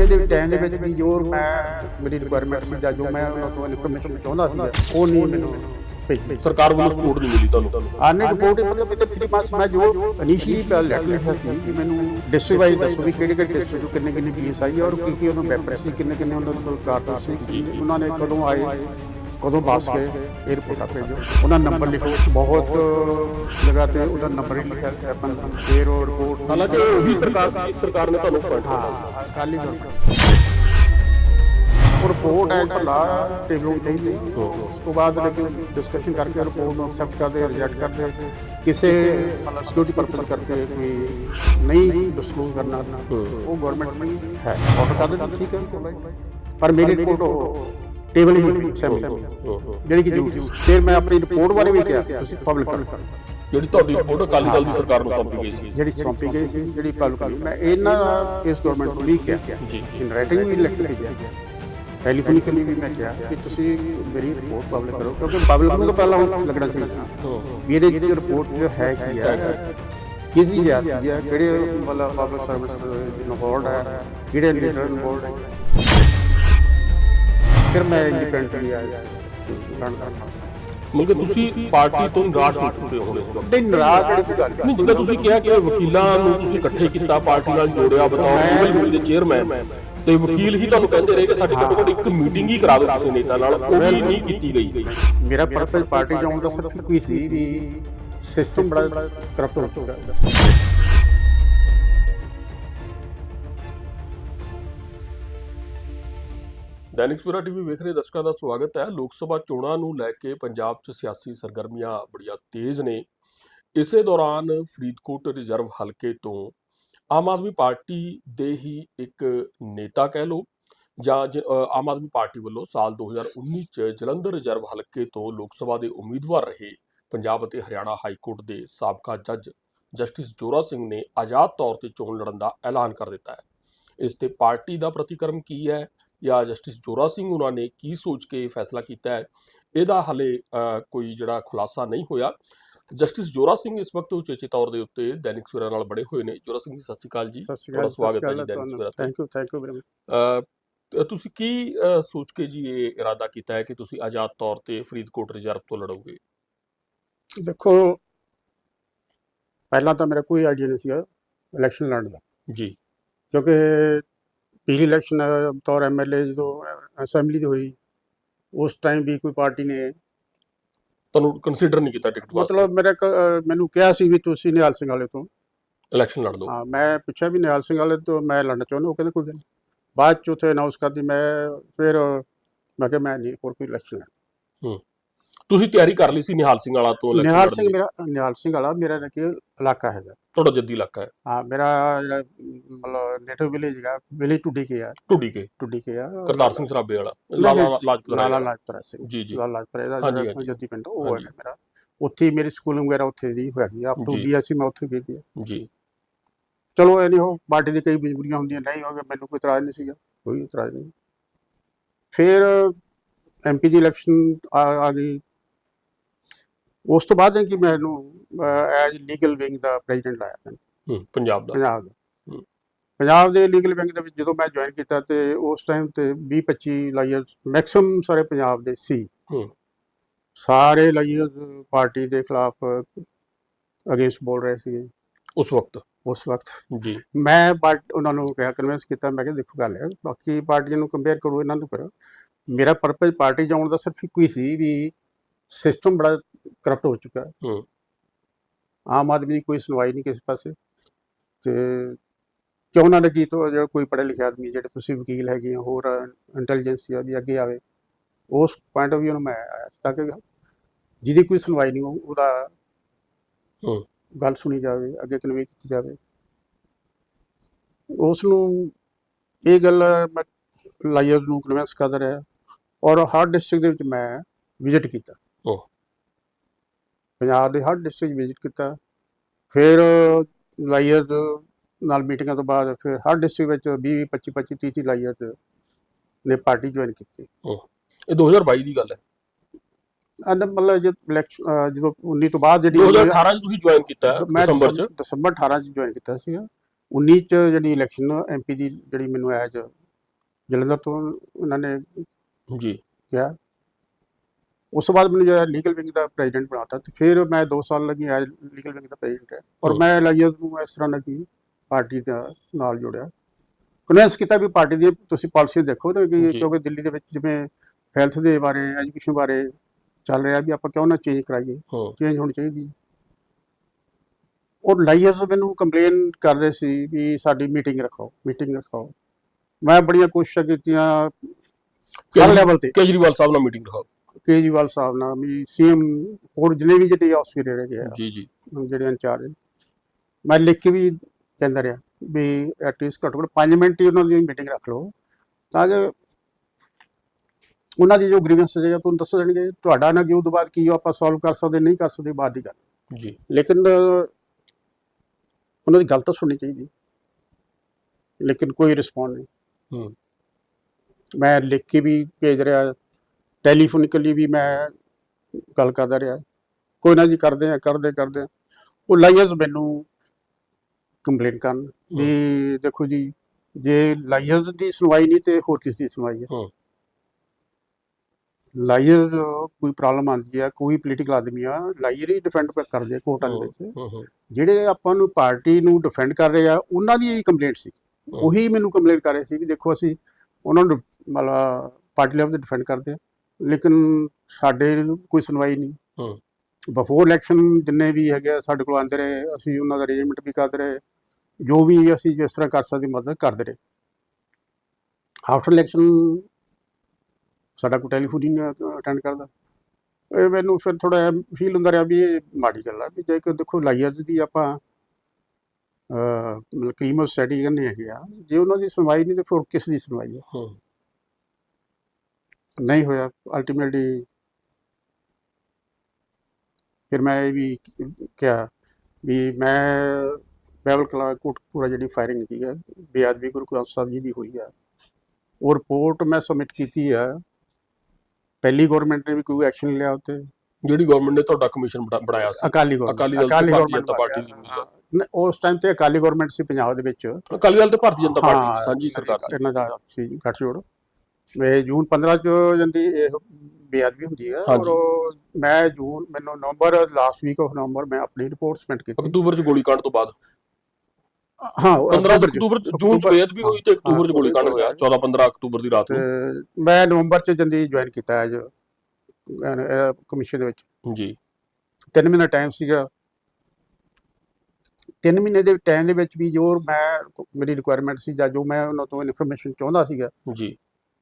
ਮਹੀਨੇ ਦੇ ਟਾਈਮ ਦੇ ਵਿੱਚ ਵੀ ਜੋ ਮੈਂ ਮੇਰੀ ਰਿਕੁਆਇਰਮੈਂਟ ਸੀ ਜਾਂ ਜੋ ਮੈਂ ਉਹਨਾਂ ਤੋਂ ਇਨਫੋਰਮੇਸ਼ਨ ਚਾਹੁੰਦਾ ਸੀ ਉਹ ਨਹੀਂ ਮੈਨੂੰ ਭੇਜੀ। ਸਰਕਾਰ ਵੱਲੋਂ ਸਪੋਰਟ ਨਹੀਂ ਮਿਲੀ ਤੁਹਾਨੂੰ? ਆਨੇ ਰਿਪੋਰਟ ਮਤਲਬ ਇਹਦੇ 3 ਮੰਥਸ ਮੈਂ ਜੋ ਇਨੀਸ਼ੀਅਲੀ ਪਹਿਲਾਂ ਲੈਟਰ ਲਿਖਿਆ ਸੀ ਕਿ ਮੈਨੂੰ ਡਿਸਟ੍ਰਿਕਟ ਵਾਈਜ਼ ਦੱਸੋ ਵੀ ਕਿਹੜੇ ਕਿਹੜੇ ਡਿਸਟ੍ਰਿਕਟ ਕਿੰਨੇ ਕਿੰਨੇ ਪੀਐਸ ਆਈ ਔਰ ਕੀ ਕੀ ਉਹਨਾਂ ਮੈਂਬਰ ਸੀ ਕਿੰਨੇ ਕਿੰਨੇ ਉਹਨਾਂ ਕੋਲ ਕਾਰਡ ਸੀ। ਉਹਨਾਂ ਨੇ ਕਦੋਂ ਆਏ। ਕਦੋਂ ਵਾਪਸ ਗਏ ਇਹ ਰਿਪੋਰਟਾਂ ਭੇਜੋ ਉਹਨਾਂ ਨੰਬਰ ਲਿਖੋ ਬਹੁਤ ਜਗ੍ਹਾ ਤੇ ਉਹਦਾ ਨੰਬਰ ਹੀ ਲਿਖਿਆ ਹੈ ਬੰਦਾ ਫੇਰ ਉਹ ਰਿਪੋਰਟ ਹਾਲਾਂਕਿ ਉਹੀ ਸਰਕਾਰ ਸੀ ਜਿਸ ਸਰਕਾਰ ਨੇ ਤੁਹਾਨੂੰ ਅਪਾਇੰਟ ਕੀਤਾ ਸੀ ਹਾਂ ਕਾਲੀ ਉਹ ਰਿਪੋਰਟ ਹੈ ਭਲਾ ਟੇਬਲੋਂ ਚਾਹੀਦੀ ਉਸ ਤੋਂ ਬਾਅਦ ਲੇਕਿਨ ਡਿਸਕਸ਼ਨ ਕਰਕੇ ਰਿਪੋਰਟ ਨੂੰ ਐਕਸੈਪਟ ਕਰਦੇ ਰਿਜੈਕਟ ਕਰਦੇ ਕਿਸੇ ਮਤਲਬ ਸਿਕਿਉਰਿਟੀ ਪਰਪਸ ਕਰਕੇ ਕੋਈ ਨਹੀਂ ਡਿਸਕਲੋਜ਼ ਕਰਨਾ ਉਹ ਗਵਰਨਮੈਂਟ ਨਹੀਂ ਹੈ ਆਰਡਰ ਕਰ ਦਿੱਤਾ ਠੀਕ ਹੈ ਪਰ ਮੇਰੀ ਰਿਪੋਰਟ ਉਹ ਟੇਬਲ ਹੀ ਸੈਮਪਲ ਜਿਹੜੀ ਕਿ ਜ਼ਰੂਰੀ ਫਿਰ ਮੈਂ ਆਪਣੀ ਰਿਪੋਰਟ ਬਾਰੇ ਵੀ ਕਿਹਾ ਤੁਸੀਂ ਪਬਲਿਕ ਕਰੋ। ਜਿਹੜੀ ਤੁਹਾਡੀ ਰਿਪੋਰਟ ਅਕਾਲੀ ਦਲ ਦੀ ਸਰਕਾਰ ਨੂੰ ਸੌਂਪੀ ਗਈ ਸੀ। ਜਿਹੜੀ ਸੌਂਪੀ ਗਈ ਸੀ ਜਿਹੜੀ ਪਬਲਿਕ ਮੈਂ ਇਹਨਾਂ ਇਸ ਗਵਰਨਮੈਂਟ ਨੂੰ ਨਹੀਂ ਕਿਹਾ ਜੀ। ਇਨ ਰਾਈਟਿੰਗ ਵੀ ਲਿਖ ਕੇ ਗਿਆ ਟੈਲੀਫੋਨਿਕਲੀ ਵੀ ਮੈਂ ਕਿਹਾ ਕਿ ਤੁਸੀਂ ਮੇਰੀ ਰਿਪੋਰਟ ਪਬਲਿਕ ਕਰੋ ਕਿਉਂਕਿ ਪਬਲਿਕ ਨੂੰ ਤਾਂ ਪਹਿਲਾਂ ਹੁਣ ਲੱਗਣਾ ਚਾਹੀਦਾ। ਵੀ ਇਹਦੇ ਵਿੱਚ ਰਿਪੋਰਟ ਜੋ ਹੈ ਕੀ ਹੈ ਕਿਸ ਜਾਤੀ ਹੈ ਕਿਹੜੇ ਮਤਲਬ ਪਬਲਿਕ ਸਰਵਿਸ ਇਨਵੋਲਡ ਹੈ ਕਿਹੜੇ ਲੀਡਰ ਇਨਵੋਲਡ ਹੈ। ਫਿਰ ਮੈਂ ਇੰਡੀਪੈਂਡੈਂਟਲੀ ਆਇਆ ਕਰਨਾ। ਮਤਲਬ ਕਿ ਤੁਸੀਂ ਪਾਰਟੀ ਤੋਂ ਨਿਰਾਸ਼ ਹੋ ਚੁੱਕੇ ਹੋ ਇਸ ਵਕਤ। ਨਹੀਂ ਨਾਰਾਜ਼ ਜਿਹੜੀ ਕੋਈ ਗੱਲ ਨਹੀਂ। ਜਿੱਦਾਂ ਤੁਸੀਂ ਕਿਹਾ ਕਿ ਵਕੀਲਾਂ ਨੂੰ ਤੁਸੀਂ ਇਕੱਠੇ ਕੀਤਾ ਪਾਰਟੀ ਨਾਲ ਜੋੜਿਆ ਬਤੌਰ ਨੋਬਲ ਕਮੇਟੀ ਦੇ ਚੇਅਰਮੈਨ ਤੇ ਵਕੀਲ ਹੀ ਤੁਹਾਨੂੰ ਕਹਿੰਦੇ ਰਹੇ ਕਿ ਸਾਡੀ ਘੱਟੋ ਘੱਟ ਇੱਕ ਮੀਟਿੰਗ ਹੀ ਕਰਾ ਦਿਓ ਕਿਸੇ ਨੇਤਾ ਨਾਲ ਉਹ ਵੀ ਨਹੀਂ ਕੀਤੀ ਗਈ। ਮੇਰਾ ਪਰਪਸ ਪਾਰਟੀ ਜਾਣ ਦਾ ਸਿਰਫ ਕੋਈ ਸੀ ਵੀ ਸਿਸਟਮ ਬੜਾ ਕਰਪਟ ਹੋ ਚੁੱਕਾ ਦੈਨਿਕ ਸਵੇਰਾ ਟੀਵੀ ਵੇਖ ਰਹੇ ਦਰਸ਼ਕਾਂ ਦਾ ਸਵਾਗਤ ਹੈ। ਲੋਕ ਸਭਾ ਚੋਣਾਂ ਨੂੰ ਲੈ ਕੇ ਪੰਜਾਬ 'ਚ ਸਿਆਸੀ ਸਰਗਰਮੀਆਂ ਬੜੀਆਂ ਤੇਜ਼ ਨੇ। ਇਸੇ ਦੌਰਾਨ ਫਰੀਦਕੋਟ ਰਿਜ਼ਰਵ ਹਲਕੇ ਤੋਂ ਆਮ ਆਦਮੀ ਪਾਰਟੀ ਦੇ ਹੀ ਇੱਕ ਨੇਤਾ ਕਹਿ ਲਓ ਜਾਂ ਜ- ਆਮ ਆਦਮੀ ਪਾਰਟੀ ਵੱਲੋਂ ਸਾਲ 2019 ਚ ਜਲੰਧਰ ਰਿਜ਼ਰਵ ਹਲਕੇ ਤੋਂ ਲੋਕ ਸਭਾ ਦੇ ਉਮੀਦਵਾਰ ਰਹੇ ਪੰਜਾਬ ਅਤੇ ਹਰਿਆਣਾ ਹਾਈ ਕੋਰਟ ਦੇ ਸਾਬਕਾ ਜੱਜ ਜਸਟਿਸ ਜੋਰਾ ਸਿੰਘ ਨੇ ਆਜ਼ਾਦ ਤੌਰ ਤੇ ਚੋਣ ਲੜਨ ਦਾ ਐਲਾਨ ਕਰ ਦਿੱਤਾ ਹੈ। ਇਸ ਤੇ ਪਾਰਟੀ ਦਾ ਪ੍ਰਤੀਕਰਮ ਕੀ ਹੈ? ਜਾਂ ਜਸਟਿਸ ਜੋਰਾ ਸਿੰਘ ਉਹਨਾਂ ਨੇ ਕੀ ਸੋਚ ਕੇ ਫੈਸਲਾ ਕੀਤਾ ਹੈ ਇਹਦਾ ਹਲੇ ਕੋਈ ਜਿਹੜਾ ਖੁਲਾਸਾ ਨਹੀਂ ਹੋਇਆ। ਜਸਟਿਸ ਜੋਰਾ ਸਿੰਘ ਇਸ ਵਕਤ ਉਚੇਚੇ ਤੌਰ ਦੇ ਉੱਤੇ ਦੈਨਿਕ ਸਵੇਰਾ ਨਾਲ ਬੜੇ ਹੋਏ ਨੇ। ਜੋਰਾ ਸਿੰਘ ਜੀ ਸਤਿ ਸ਼੍ਰੀ ਅਕਾਲ ਜੀ। ਤੁਹਾਡਾ ਸਵਾਗਤ ਹੈ ਜੀ Dainik Savera thank you thank you very ਤੁਸੀਂ ਕੀ ਸੋਚ ਕੇ ਜੀ ਇਹ ਇਰਾਦਾ ਕੀਤਾ ਹੈ ਕਿ ਤੁਸੀਂ ਆਜ਼ਾਦ ਤੌਰ ਤੇ ਫਰੀਦਕੋਟ ਰਿਜ਼ਰਵ ਤੋਂ ਲੜੋਗੇ? ਦੇਖੋ ਪਹਿਲਾਂ ਤਾਂ ਮੇਰਾ ਕੋਈ ਆਈਡੀਆ ਨਹੀਂ ਸੀਗਾ ਇਲੈਕਸ਼ਨ ਲੜਨ ਦਾ। ਜੀ। ਕਿਉਂਕਿ ਪਿਛਲੀ ਇਲੈਕਸ਼ਨ ਤੌਰ ਐਮਐਲਏ ਜਦੋਂ ਅਸੈਂਬਲੀ ਦੀ ਹੋਈ ਉਸ ਟਾਈਮ ਵੀ ਕੋਈ ਪਾਰਟੀ ਨੇ ਤੁਹਾਨੂੰ ਕੰਸੀਡਰ ਨਹੀਂ ਕੀਤਾ ਟਿਕਟ ਵਾਸਤੇ? ਮਤਲਬ ਮੇਰੇ ਮੈਨੂੰ ਕਿਹਾ ਸੀ ਵੀ ਤੁਸੀਂ ਨਿਹਾਲ ਸਿੰਘ ਵਾਲੇ ਤੋਂ। ਇਲੈਕਸ਼ਨ ਲੜ ਲਓ ਹਾਂ ਮੈਂ ਪੁੱਛਿਆ ਵੀ ਨਿਹਾਲ ਸਿੰਘ ਵਾਲੇ ਤੋਂ ਮੈਂ ਲੜਨਾ ਚਾਹੁੰਦਾ ਉਹ ਕਹਿੰਦੇ ਕੋਈ ਗੱਲ ਨਹੀਂ ਬਾਅਦ ਚ ਉੱਥੇ ਅਨਾਉਂਸ ਕਰਦੀ ਮੈਂ ਫਿਰ ਮੈਂ ਕਿਹਾ ਮੈਂ ਨਹੀਂ ਹੋਰ ਕੋਈ ਇਲੈਕਸ਼ਨ ਤੁਸੀਂ ਤਿਆਰੀ ਕਰ ਲਈ ਸੀ ਨਿਹਾਲ ਸਿੰਘ ਵਾਲਾ ਤੋਂ election ਨਿਹਾਲ ਲੜਨ ਸਿੰਘ ਦੀ? ਮੇਰਾ ਨਿਹਾਲ ਸਿੰਘ ਵਾਲਾ ਮੇਰਾ ਨਾ ਕਿ ਇਲਾਕਾ ਹੈਗਾ। ਤੁਹਾਡਾ ਜੱਦੀ ਇਲਾਕਾ ਹੈ। ਹਾਂ ਮੇਰਾ ਜਿਹੜਾ ਮਤਲਬ ਨੇਟਿਵ ਵਿਲੇਜ ਹੈਗਾ ਵਿਲੇਜ ਟੁੱਡੀ ਕੇ ਆ। ਢੁੱਡੀ ਕੇ। ਟੁੱਡੀ ਕੇ ਆ। ਕਰਤਾਰ ਸਿੰਘ ਸਰਾਬੇ ਵਾਲਾ। ਲਾਲਾ ਲਾਜਪਤ ਰਾਏ ਲਾਲਾ ਵਾਲਾ। ਲਾਜਪਤ ਸਿੰਘ ਜੀ ਜੀ। ਲਾਲਾ ਲਾਜਪਤ ਦਾ ਹਾਂਜੀ, ਜਿਹੜਾ ਹਾਂਜੀ। ਜੱਦੀ ਪਿੰਡ ਉਹ ਹਾਂਜੀ। ਹੈਗਾ ਮੇਰਾ। ਉੱਥੇ ਹੀ ਮੇਰੀ ਸਕੂਲਿੰਗ ਵਗੈਰਾ ਉੱਥੇ ਦੀ ਹੋਈ ਆ ਅਪ ਟੂ ਜੀ। ਬੀਐਸਸੀ ਮੈਂ ਉੱਥੇ ਕੀਤੀ ਆ ਜੀ। ਚਲੋ ਇਹ ਨਹੀਂ ਹੋ ਪਾਰਟੀ ਦੀ ਕਈ ਮਜਬੂਰੀਆਂ ਹੁੰਦੀਆਂ। ਨਹੀਂ ਹੋਗੇ ਮੈਨੂੰ ਕੋਈ ਇਤਰਾਜ਼ ਨਹੀਂ ਸੀਗਾ। ਕੋਈ ਇਤਰਾਜ਼ ਨਹੀਂ। ਫਿਰ ਐਮਪੀ ਦੀ ਇਲੈਕਸ਼ਨ ਆ ਆ ਗਈ। ਉਸ ਤੋਂ ਬਾਅਦ ਕਿ ਮੈਨੂੰ ਐਜ਼ ਲੀਗਲ ਵਿੰਗ ਦਾ ਪ੍ਰੈਜ਼ੀਡੈਂਟ ਲਾਇਆ ਹੂੰ ਪੰਜਾਬ ਦਾ। ਪੰਜਾਬ ਦਾ। ਪੰਜਾਬ ਦੇ ਲੀਗਲ ਵਿੰਗ ਦੇ ਵਿੱਚ ਜਦੋਂ ਮੈਂ ਜੁਆਇਨ ਕੀਤਾ ਤੇ ਉਸ ਟਾਈਮ ਤੇ 20 25 ਲਾਇਰ ਮੈਕਸਿਮਮ ਸਾਰੇ ਪੰਜਾਬ ਦੇ ਸੀ। ਹੂੰ। ਸਾਰੇ ਲਾਇਰ ਪਾਰਟੀ ਦੇ ਖਿਲਾਫ ਅਗੇਂਸਟ ਬੋਲ ਰਹੇ ਸੀ ਉਸ ਵਕਤ? ਉਸ ਵਕਤ। ਜੀ। ਮੈਂ ਬਟ ਉਹਨਾਂ ਨੂੰ ਕਿਹਾ ਕਨਵਿੰਸ ਕੀਤਾ ਮੈਂ ਕਿਹਾ ਦੇਖੋ ਗੱਲ ਹੈ ਬਾਕੀ ਪਾਰਟੀਆਂ ਨੂੰ ਕੰਪੇਅਰ ਕਰੋ ਇਹਨਾਂ ਨੂੰ ਕਰੋ ਮੇਰਾ ਪਰਪਸ ਪਾਰਟੀ ਜਾਣ ਦਾ ਸਿਰਫ ਇੱਕੋ ਹੀ ਸੀ ਵੀ ਸਿਸਟਮ ਬੜਾ ਕਰਪਟ ਹੋ ਚੁੱਕਾ ਹੈ। ਆਮ ਆਦਮੀ ਦੀ ਕੋਈ ਸੁਣਵਾਈ ਨਹੀਂ ਕਿਸੇ ਪਾਸੇ ਤੇ ਕਿਉਂ ਨਾ ਲੱਗੀ ਤੋ ਜਿਹੜਾ ਕੋਈ ਪੜ੍ਹਿਆ ਲਿਖਿਆ ਆਦਮੀ ਜਿਹੜੇ ਤੁਸੀਂ ਵਕੀਲ ਹੈਗੇ ਹੋ ਹੋਰ ਇੰਟੈਲੀਜੈਂਸ ਆ ਵੀ ਅੱਗੇ ਆਵੇ ਉਸ ਪੁਆਇੰਟ ਆਫ View ਨੂੰ ਮੈਂ ਆਇਆ ਤਾਂ ਕਿ ਜਿਹਦੀ ਕੋਈ ਸੁਣਵਾਈ ਨਹੀਂ ਉਹਦਾ। ਗੱਲ ਸੁਣੀ ਜਾਵੇ ਅੱਗੇ ਕਨਵੇ ਕੀਤੀ ਜਾਵੇ ਉਸ ਨੂੰ ਇਹ ਗੱਲ ਮੈਂ ਲਾਇਰ ਨੂੰ ਕਨਵਿੰਸ ਕਰਦਾ ਰਿਹਾ ਔਰ ਹਰ ਡਿਸਟ੍ਰਿਕਟ ਦੇ ਵਿੱਚ ਮੈਂ ਵਿਜ਼ਿਟ ਕੀਤਾ। ਪੰਜਾਬ ਦੇ ਹਰ ਡਿਸਟ੍ਰਿਕਟ ਵਿਜ਼ਿਟ ਕੀਤਾ। ਫਿਰ ਲਾਇਰ ਨਾਲ ਮੀਟਿੰਗਾਂ ਤੋਂ ਬਾਅਦ ਫਿਰ ਹਰ ਡਿਸਟ੍ਰਿਕਟ ਵਿੱਚ 20 25 25 30 30 ਲਾਇਰ ਨੇ ਪਾਰਟੀ ਜੁਆਇਨ ਕੀਤੀ। ਇਹ 2022 ਦੀ ਗੱਲ ਹੈ। ਅੰਡ ਮਤਲਬ ਜਦ ਇਲੈਕਸ਼ਨ ਜਦੋਂ 19 ਤੋਂ ਬਾਅਦ ਜਿਹੜੀ 2018 ਚ ਤੁਸੀਂ ਜੁਆਇਨ ਕੀਤਾ ਦਸੰਬਰ ਚ? ਦਸੰਬਰ- ਦਸੰਬਰ 18 ਚ ਜੁਆਇਨ ਕੀਤਾ ਸੀਗਾ। 19 ਚ ਜਿਹੜੀ ਇਲੈਕਸ਼ਨ ਐਮਪੀ ਦੀ ਜਿਹੜੀ ਮੈਨੂੰ ਐਜ ਜਲੰਧਰ ਤੋਂ ਉਹਨਾਂ ਨੇ ਜੀ। ਕਿਹਾ। ਉਸ ਤੋਂ ਬਾਅਦ ਮੈਨੂੰ ਜਿਹੜਾ ਲੀਗਲ ਵਿੰਗ ਦਾ ਪ੍ਰੈਜ਼ੀਡੈਂਟ ਬਣਾਤਾ ਤੇ ਫਿਰ ਮੈਂ 2 ਸਾਲ ਲੱਗੀ ਐਜ਼ ਲੀਗਲ ਵਿੰਗ ਦਾ ਪ੍ਰੈਜ਼ੀਡੈਂਟ ਹੈ ਔਰ। ਮੈਂ ਲਾਈਅਰਸ ਨੂੰ ਇਸ ਤਰ੍ਹਾਂ ਨਾਲ ਕੀ ਪਾਰਟੀ ਦਾ ਨਾਲ ਜੋੜਿਆ। ਕਨਵਿੰਸ ਕੀਤਾ ਵੀ ਪਾਰਟੀ ਦੀ ਤੁਸੀਂ ਪਾਲਿਸੀ ਦੇਖੋ ਨਾ ਕਿ ਜੀ। ਕਿਉਂਕਿ ਦਿੱਲੀ ਦੇ ਵਿੱਚ ਜਿਵੇਂ ਹੈਲਥ ਦੇ ਬਾਰੇ ਐਜੂਕੇਸ਼ਨ ਬਾਰੇ ਚੱਲ ਰਿਹਾ ਵੀ ਆਪਾਂ ਕਿਉਂ ਨਾ ਚੇਂਜ ਕਰਾਈਏ। ਹਾਂ। ਚੇਂਜ ਹੋਣੀ ਚਾਹੀਦੀ। ਹੈ। ਔਰ ਲਾਈਅਰਸ ਮੈਨੂੰ ਕੰਪਲੇਨ ਕਰਦੇ ਸੀ ਵੀ ਸਾਡੀ ਮੀਟਿੰਗ ਰੱਖੋ ਮੀਟਿੰਗ ਰੱਖੋ। ਮੈਂ ਬੜੀਆਂ ਕੋਸ਼ਿਸ਼ਾਂ ਕੀਤੀਆਂ ਹਰ ਕੇਜਰੀ- ਲੈਵਲ ਤੇ। ਕੇਜਰੀਵਾਲ ਸਾਹਿਬ ਨਾਲ ਮੀਟਿੰਗ ਰਖਾਓ। ਕੇਜਰੀਵਾਲ ਸਾਹਿਬ ਨਾਲ ਵੀ ਸੀਐਮ ਹੋਰ ਜਿੰਨੇ ਵੀ ਜਿਹੜੇ ਰਹੇ ਗਏ ਆ। ਜੀ ਜੀ। ਜਿਹੜੇ ਇੰਚਾਰਜ ਮੈਂ ਲਿਖ ਕੇ ਵੀ ਕਹਿੰਦਾ ਰਿਹਾ ਵੀ ਐਟਲੀਸਟ ਘੱਟੋ ਘੱਟ 5 ਮਿੰਟ ਹੀ ਉਹਨਾਂ ਦੀ ਮੀਟਿੰਗ ਰੱਖ ਲਓ। ਤਾਂ ਕਿ ਉਹਨਾਂ ਦੀ ਜੋ ਗ੍ਰੀਵੈਂਸ ਹੈ ਤੁਹਾਨੂੰ ਦੱਸ ਦੇਣਗੇ ਤੁਹਾਡਾ ਨਾ ਕਿ ਉਹ ਤੋਂ ਬਾਅਦ ਕੀ ਆਪਾਂ ਸੋਲਵ ਕਰ ਸਕਦੇ ਨਹੀਂ ਕਰ ਸਕਦੇ ਬਾਅਦ ਦੀ ਗੱਲ। ਜੀ। ਲੇਕਿਨ ਉਹਨਾਂ ਦੀ ਗੱਲ ਤਾਂ ਸੁਣਨੀ ਚਾਹੀਦੀ। ਲੇਕਿਨ ਕੋਈ ਰਿਸਪੌਂਡ ਨਹੀਂ। ਹੂੰ। ਮੈਂ ਲਿਖ ਕੇ ਵੀ ਭੇਜ ਰਿਹਾ ਟੈਲੀਫੋਨਿਕਲੀ ਵੀ ਮੈਂ ਗੱਲ ਕਰਦਾ ਰਿਹਾ। ਕੋਈ ਨਾ ਜੀ ਕਰਦੇ ਆ ਕਰਦੇ ਕਰਦੇ ਆ। ਉਹ ਲਾਇਰਸ ਮੈਨੂੰ ਕੰਪਲੇਨ ਕਰਨ ਵੀ ਦੇਖੋ ਜੀ ਜੇ ਲਾਇਰਸ ਦੀ ਸੁਣਵਾਈ ਨਹੀਂ ਤੇ ਹੋਰ ਕਿਸ ਦੀ ਸੁਣਵਾਈ ਹੈ? ਹੂੰ। ਲਾਇਰ ਕੋਈ ਪ੍ਰੋਬਲਮ ਆਉਂਦੀ ਹੈ ਕੋਈ ਪੋਲੀਟੀਕਲ ਆਦਮੀ ਆ ਲਾਇਰ ਹੀ ਡਿਫੈਂਡ ਕਰਦੇ ਕੋਰਟਾਂ ਦੇ ਵਿੱਚ। ਹੂੰ ਹੂੰ। ਜਿਹੜੇ ਆਪਾਂ ਨੂੰ ਪਾਰਟੀ ਨੂੰ ਡਿਫੈਂਡ ਕਰ ਰਹੇ ਆ ਉਹਨਾਂ ਦੀ ਇਹ ਕੰਪਲੇਂਟ ਸੀ। ਹੂੰ। ਉਹੀ ਮੈਨੂੰ ਕੰਪਲੇਂਟ ਕਰ ਰਹੇ ਸੀ ਵੀ ਦੇਖੋ ਅਸੀਂ ਉਹਨਾਂ ਨੂੰ ਮਤਲਬ ਪਾਰਟੀ ਲੈਵਲ ਤੇ ਡਿਫੈਂਡ ਕਰਦੇ ਆ। ਲੇਕਿਨ ਸਾਡੇ ਕੋਈ ਸੁਣਵਾਈ ਨਹੀਂ। ਹੂੰ। ਬਫੋਰ ਇਲੈਕਸ਼ਨ ਜਿੰਨੇ ਵੀ ਹੈਗੇ ਸਾਡੇ ਕੋਲ ਆਂਦੇ ਰਹੇ ਅਸੀਂ ਉਹਨਾਂ ਦਾ ਅਰੇਂਜਮੈਂਟ ਵੀ ਕਰਦੇ ਰਹੇ। ਜੋ ਵੀ ਅਸੀਂ ਜਿਸ ਤਰ੍ਹਾਂ ਕਰ ਸਕਦੇ ਮਦਦ ਕਰਦੇ ਰਹੇ। ਆਫਟਰ ਇਲੈਕਸ਼ਨ ਸਾਡਾ ਕੋਈ ਟੈਲੀਫੋਨ ਹੀ ਨਹੀਂ ਅਟੈਂਡ ਕਰਦਾ। ਇਹ ਮੈਨੂੰ ਫਿਰ ਥੋੜਾ ਫੀਲ ਹੁੰਦਾ ਰਿਹਾ ਵੀ ਇਹ ਮਾੜੀ ਗੱਲ ਆ ਵੀ ਜੇ ਕਿ ਦੇਖੋ ਲਾਈਅਰ ਦੀ ਆਪਾਂ ਅਹ ਮਤਲਬ ਕਰੀਮਲ ਸਟੱਡੀ ਕਰਨੀ ਹੈਗੀ ਆ। ਜੇ ਉਹਨਾਂ ਦੀ ਸੁਣਵਾਈ ਨਹੀਂ ਤੇ ਫਿਰ ਕਿਸ ਦੀ ਸੁਣਵਾਈ ਹੈ ਹੂੰ। ਨਹੀਂ ਹੋਇਆ। ਅਲਟੀਮੇਟਲੀ ਫਿਰ ਮੈਂ ਇਹ ਵੀ ਕਿਹਾ ਵੀ ਮੈਂ ਬੈਬਲ ਕਲਾ ਕੋਟਪੂਰਾ ਜਿਹੜੀ ਫਾਇਰਿੰਗ ਕੀ ਹੈ ਬੇਅਦਬੀ ਗੁਰੂ ਗ੍ਰੰਥ ਸਾਹਿਬ ਜੀ ਦੀ ਹੋਈ ਹੈ। ਉਹ ਰਿਪੋਰਟ ਮੈਂ ਸਬਮਿਟ ਕੀਤੀ ਹੈ। ਪਹਿਲੀ ਗਵਰਨਮੈਂਟ ਨੇ ਵੀ ਕੋਈ ਐਕਸ਼ਨ ਲਿਆ ਉੱਤੇ। ਜਿਹੜੀ ਗਵਰਨਮੈਂਟ ਨੇ ਤੁਹਾਡਾ ਕਮਿਸ਼ਨ ਬਣਾਇਆ ਸੀ। ਅਕਾਲੀ ਗਵਰਨਮੈਂਟ ਅਕਾਲੀ ਜਨਤਾ ਪਾਰਟੀ ਦੀ ਉਸ ਟਾਈਮ ਤੇ ਅਕਾਲੀ ਗਵਰਨਮੈਂਟ ਸੀ ਪੰਜਾਬ ਦੇ ਵਿੱਚ। ਅਕਾਲੀ ਦਲ ਤੇ ਭਾਰਤੀ ਜਨਤਾ ਪਾਰਟੀ ਸਾਂਝੀ ਸਰਕਾਰ ਸੀ। ਇਹਨਾਂ ਦਾ ਸੀ ਗੱਠਜੋੜ। ਇਹ ਜੂਨ 15 ਚ ਜਾਂਦੀ ਇਹ ਬੇਅਦਬੀ ਹੁੰਦੀ ਹੈ ਔਰ। ਉਹ ਮੈਂ ਜੂਨ ਮੈਨੂੰ ਨਵੰਬਰ ਲਾਸਟ ਵੀਕ ਆਫ ਨਵੰਬਰ ਮੈਂ ਆਪਣੀ ਰਿਪੋਰਟ ਸਬਮਿਟ ਕੀਤੀ। ਅਕਤੂਬਰ ਚ ਗੋਲੀ ਕਾਂਡ ਤੋਂ ਬਾਅਦ? ਹਾਂ ਉਹ 15 ਅਕਤੂਬਰ ਜੂਨ ਚ ਬੇਅਦਬੀ ਹੋਈ ਤੇ ਅਕਤੂਬਰ ਚ ਗੋਲੀ ਕਾਂਡ ਹੋਇਆ 14 15 ਅਕਤੂਬਰ ਦੀ ਰਾਤ ਨੂੰ। ਮੈਂ ਨਵੰਬਰ ਚ ਜੰਦੀ ਜੁਆਇਨ ਕੀਤਾ ਐਜ ਕਮਿਸ਼ਨ ਦੇ ਵਿੱਚ। ਜੀ। ਤਿੰਨ ਮਹੀਨਾ ਟਾਈਮ ਸੀਗਾ। ਤਿੰਨ ਮਹੀਨੇ ਦੇ ਟਾਈਮ ਦੇ ਵਿੱਚ ਵੀ ਜੋ ਮੈਂ ਮੇਰੀ ਰਿਕੁਆਇਰਮੈਂਟ ਸੀ ਜਾਂ ਜੋ ਮੈਂ ਉਹਨਾਂ ਤੋਂ ਇਨਫੋਰਮੇਸ਼ਨ ਚਾਹੁੰਦਾ ਸੀਗਾ ਜੀ।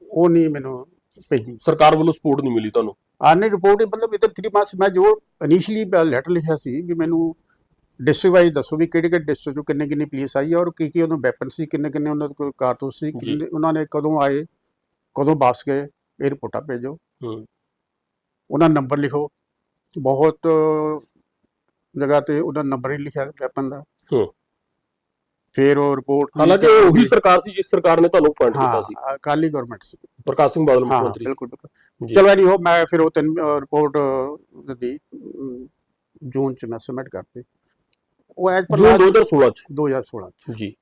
ਉਹ ਨਹੀਂ ਮੈਨੂੰ ਭੇਜੀ। ਸਰਕਾਰ ਵੱਲੋਂ ਸਪੋਰਟ ਨਹੀਂ ਮਿਲੀ ਤੁਹਾਨੂੰ? ਆਨੇ ਰਿਪੋਰਟ ਮਤਲਬ ਇਧਰ 3 ਮੰਥਸ ਮੈਂ ਜੋ ਇਨੀਸ਼ੀਅਲੀ ਲੈਟਰ ਲਿਖਿਆ ਸੀ ਵੀ ਮੈਨੂੰ ਡਿਸਟ੍ਰਿਕਟ ਵਾਈਜ਼ ਦੱਸੋ ਵੀ ਕਿਹੜੇ ਕਿਹੜੇ ਡਿਸਟ੍ਰਿਕਟ ਚੋਂ ਕਿੰਨੇ ਕਿੰਨੀ ਪੁਲਿਸ ਆਈ ਔਰ ਕੀ ਕੀ ਉਹਨਾਂ ਵੈਪਨ ਸੀ ਕਿੰਨੇ ਕਿੰਨੇ ਉਹਨਾਂ ਕੋਲ ਕਾਰਤੂਸ ਸੀ ਉਹਨਾਂ ਨੇ ਕਦੋਂ ਆਏ ਕਦੋਂ ਵਾਪਸ ਗਏ ਇਹ ਰਿਪੋਰਟਾਂ ਭੇਜੋ। ਹੂੰ। ਉਹਨਾਂ ਨੰਬਰ ਲਿਖੋ। ਬਹੁਤ ਜਗ੍ਹਾ ਤੇ ਉਹਦਾ ਨੰਬਰ ਹੀ ਲਿਖਿਆ ਵੈਪਨ ਦਾ। ਹੂੰ। ਫਿਰ ਉਹ ਰਿਪੋਰਟ ਹਾਲਾਂਕਿ ਉਹ ਉਹੀ ਸਰਕਾਰ ਸੀ ਜਿਸ ਸਰਕਾਰ ਨੇ ਤੁਹਾਨੂੰ ਅਪਾਇੰਟ ਕੀਤਾ ਹਾਂ ਸੀ ਅਕਾਲੀ ਗਵਰਨਮੈਂਟ ਸੀ। ਪ੍ਰਕਾਸ਼ ਸਿੰਘ ਬਾਦਲ ਮੁੱਖ ਹਾਂ ਮੰਤਰੀ। ਬਿਲਕੁਲ ਬਿਲਕੁਲ। ਜੀ। ਚਲੋ ਨਹੀਂ ਹੋ ਮੈਂ ਫਿਰ ਉਹ ਤਿੰਨ ਰਿਪੋਰਟ ਦੀ ਅਮ, ਜੂਨ ਚ ਮੈਂ ਸਬਮਿਟ ਕਰਤੀ। ਉਹ ਐਜ ਪਰ ਜੂਨ 2016 ਚ। 2016 ਚ। ਜੀ।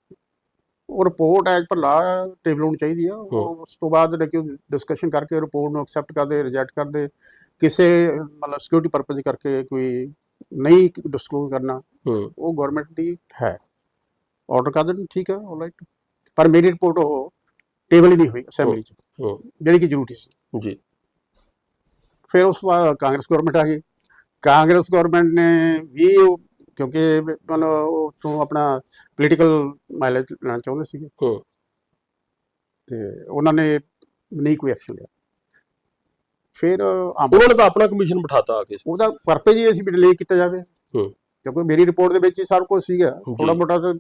ਉਹ ਰਿਪੋਰਟ ਐਜ ਪਰ ਲਾ ਟੇਬਲ ਹੋਣੀ ਚਾਹੀਦੀ ਆ। ਹੂੰ। ਉਹ ਉਸ ਤੋਂ ਬਾਅਦ ਲੇਕਿਨ ਡਿਸਕਸ਼ਨ ਕਰਕੇ ਰਿਪੋਰਟ ਨੂੰ ਐਕਸੈਪਟ ਕਰਦੇ ਰਿਜੈਕਟ ਕਰਦੇ। ਕਿਸੇ ਮਤਲਬ ਸਿਕਿਉਰਿਟੀ ਪਰਪਸ ਕਰਕੇ ਕੋਈ ਨਹੀਂ ਡਿਸਕਲੋਜ਼ ਕਰਨਾ। ਹੂੰ। ਉਹ ਗਵਰਨਮੈਂਟ ਦੀ ਹੈ। ਆਰਡਰ ਕਰ ਦੇਣ ਠੀਕ ਹੈ ਆਲਰਾਈਟ ਪਰ ਮੇਰੀ ਰਿਪੋਰਟ ਉਹ ਟੇਬਲ ਹੀ ਨਹੀਂ ਹੋਈ ਅਸੈਂਬਲੀ ਚ ਜਿਹੜੀ ਕਿ ਜ਼ਰੂਰੀ ਸੀ। ਜੀ। ਫਿਰ ਉਸ ਬਾਅਦ ਕਾਂਗਰਸ ਗਵਰਨਮੈਂਟ ਆ ਗਈ। ਕਾਂਗਰਸ ਗਵਰਨਮੈਂਟ ਨੇ ਵੀ ਕਿਉਂਕਿ ਮਤਲਬ ਉਹ ਤੋਂ ਆਪਣਾ ਪੋਲੀਟੀਕਲ ਮਾਈਲੇਜ ਲੈਣਾ ਚਾਹੁੰਦੇ ਸੀਗੇ। ਤੇ ਉਹਨਾਂ ਨੇ ਨਹੀਂ ਕੋਈ ਐਕਸ਼ਨ ਲਿਆ। ਫਿਰ ਉਹਨਾਂ ਨੇ ਤਾਂ ਆਪਣਾ ਕਮਿਸ਼ਨ ਬਿਠਾਤਾ ਆ ਕੇ। ਉਹਦਾ ਪਰਪਸ ਹੀ ਅਸੀਂ ਵੀ ਡਿਲੇ ਕੀਤਾ ਜਾਵੇ। ਹੂੰ। ਕਿਉਂਕਿ ਮੇਰੀ ਰਿਪੋਰਟ ਦੇ ਵਿੱਚ ਹੀ ਸਭ ਕੁਝ ਸੀਗਾ। ਥੋੜਾ ਮੋਟਾ ਤਾਂ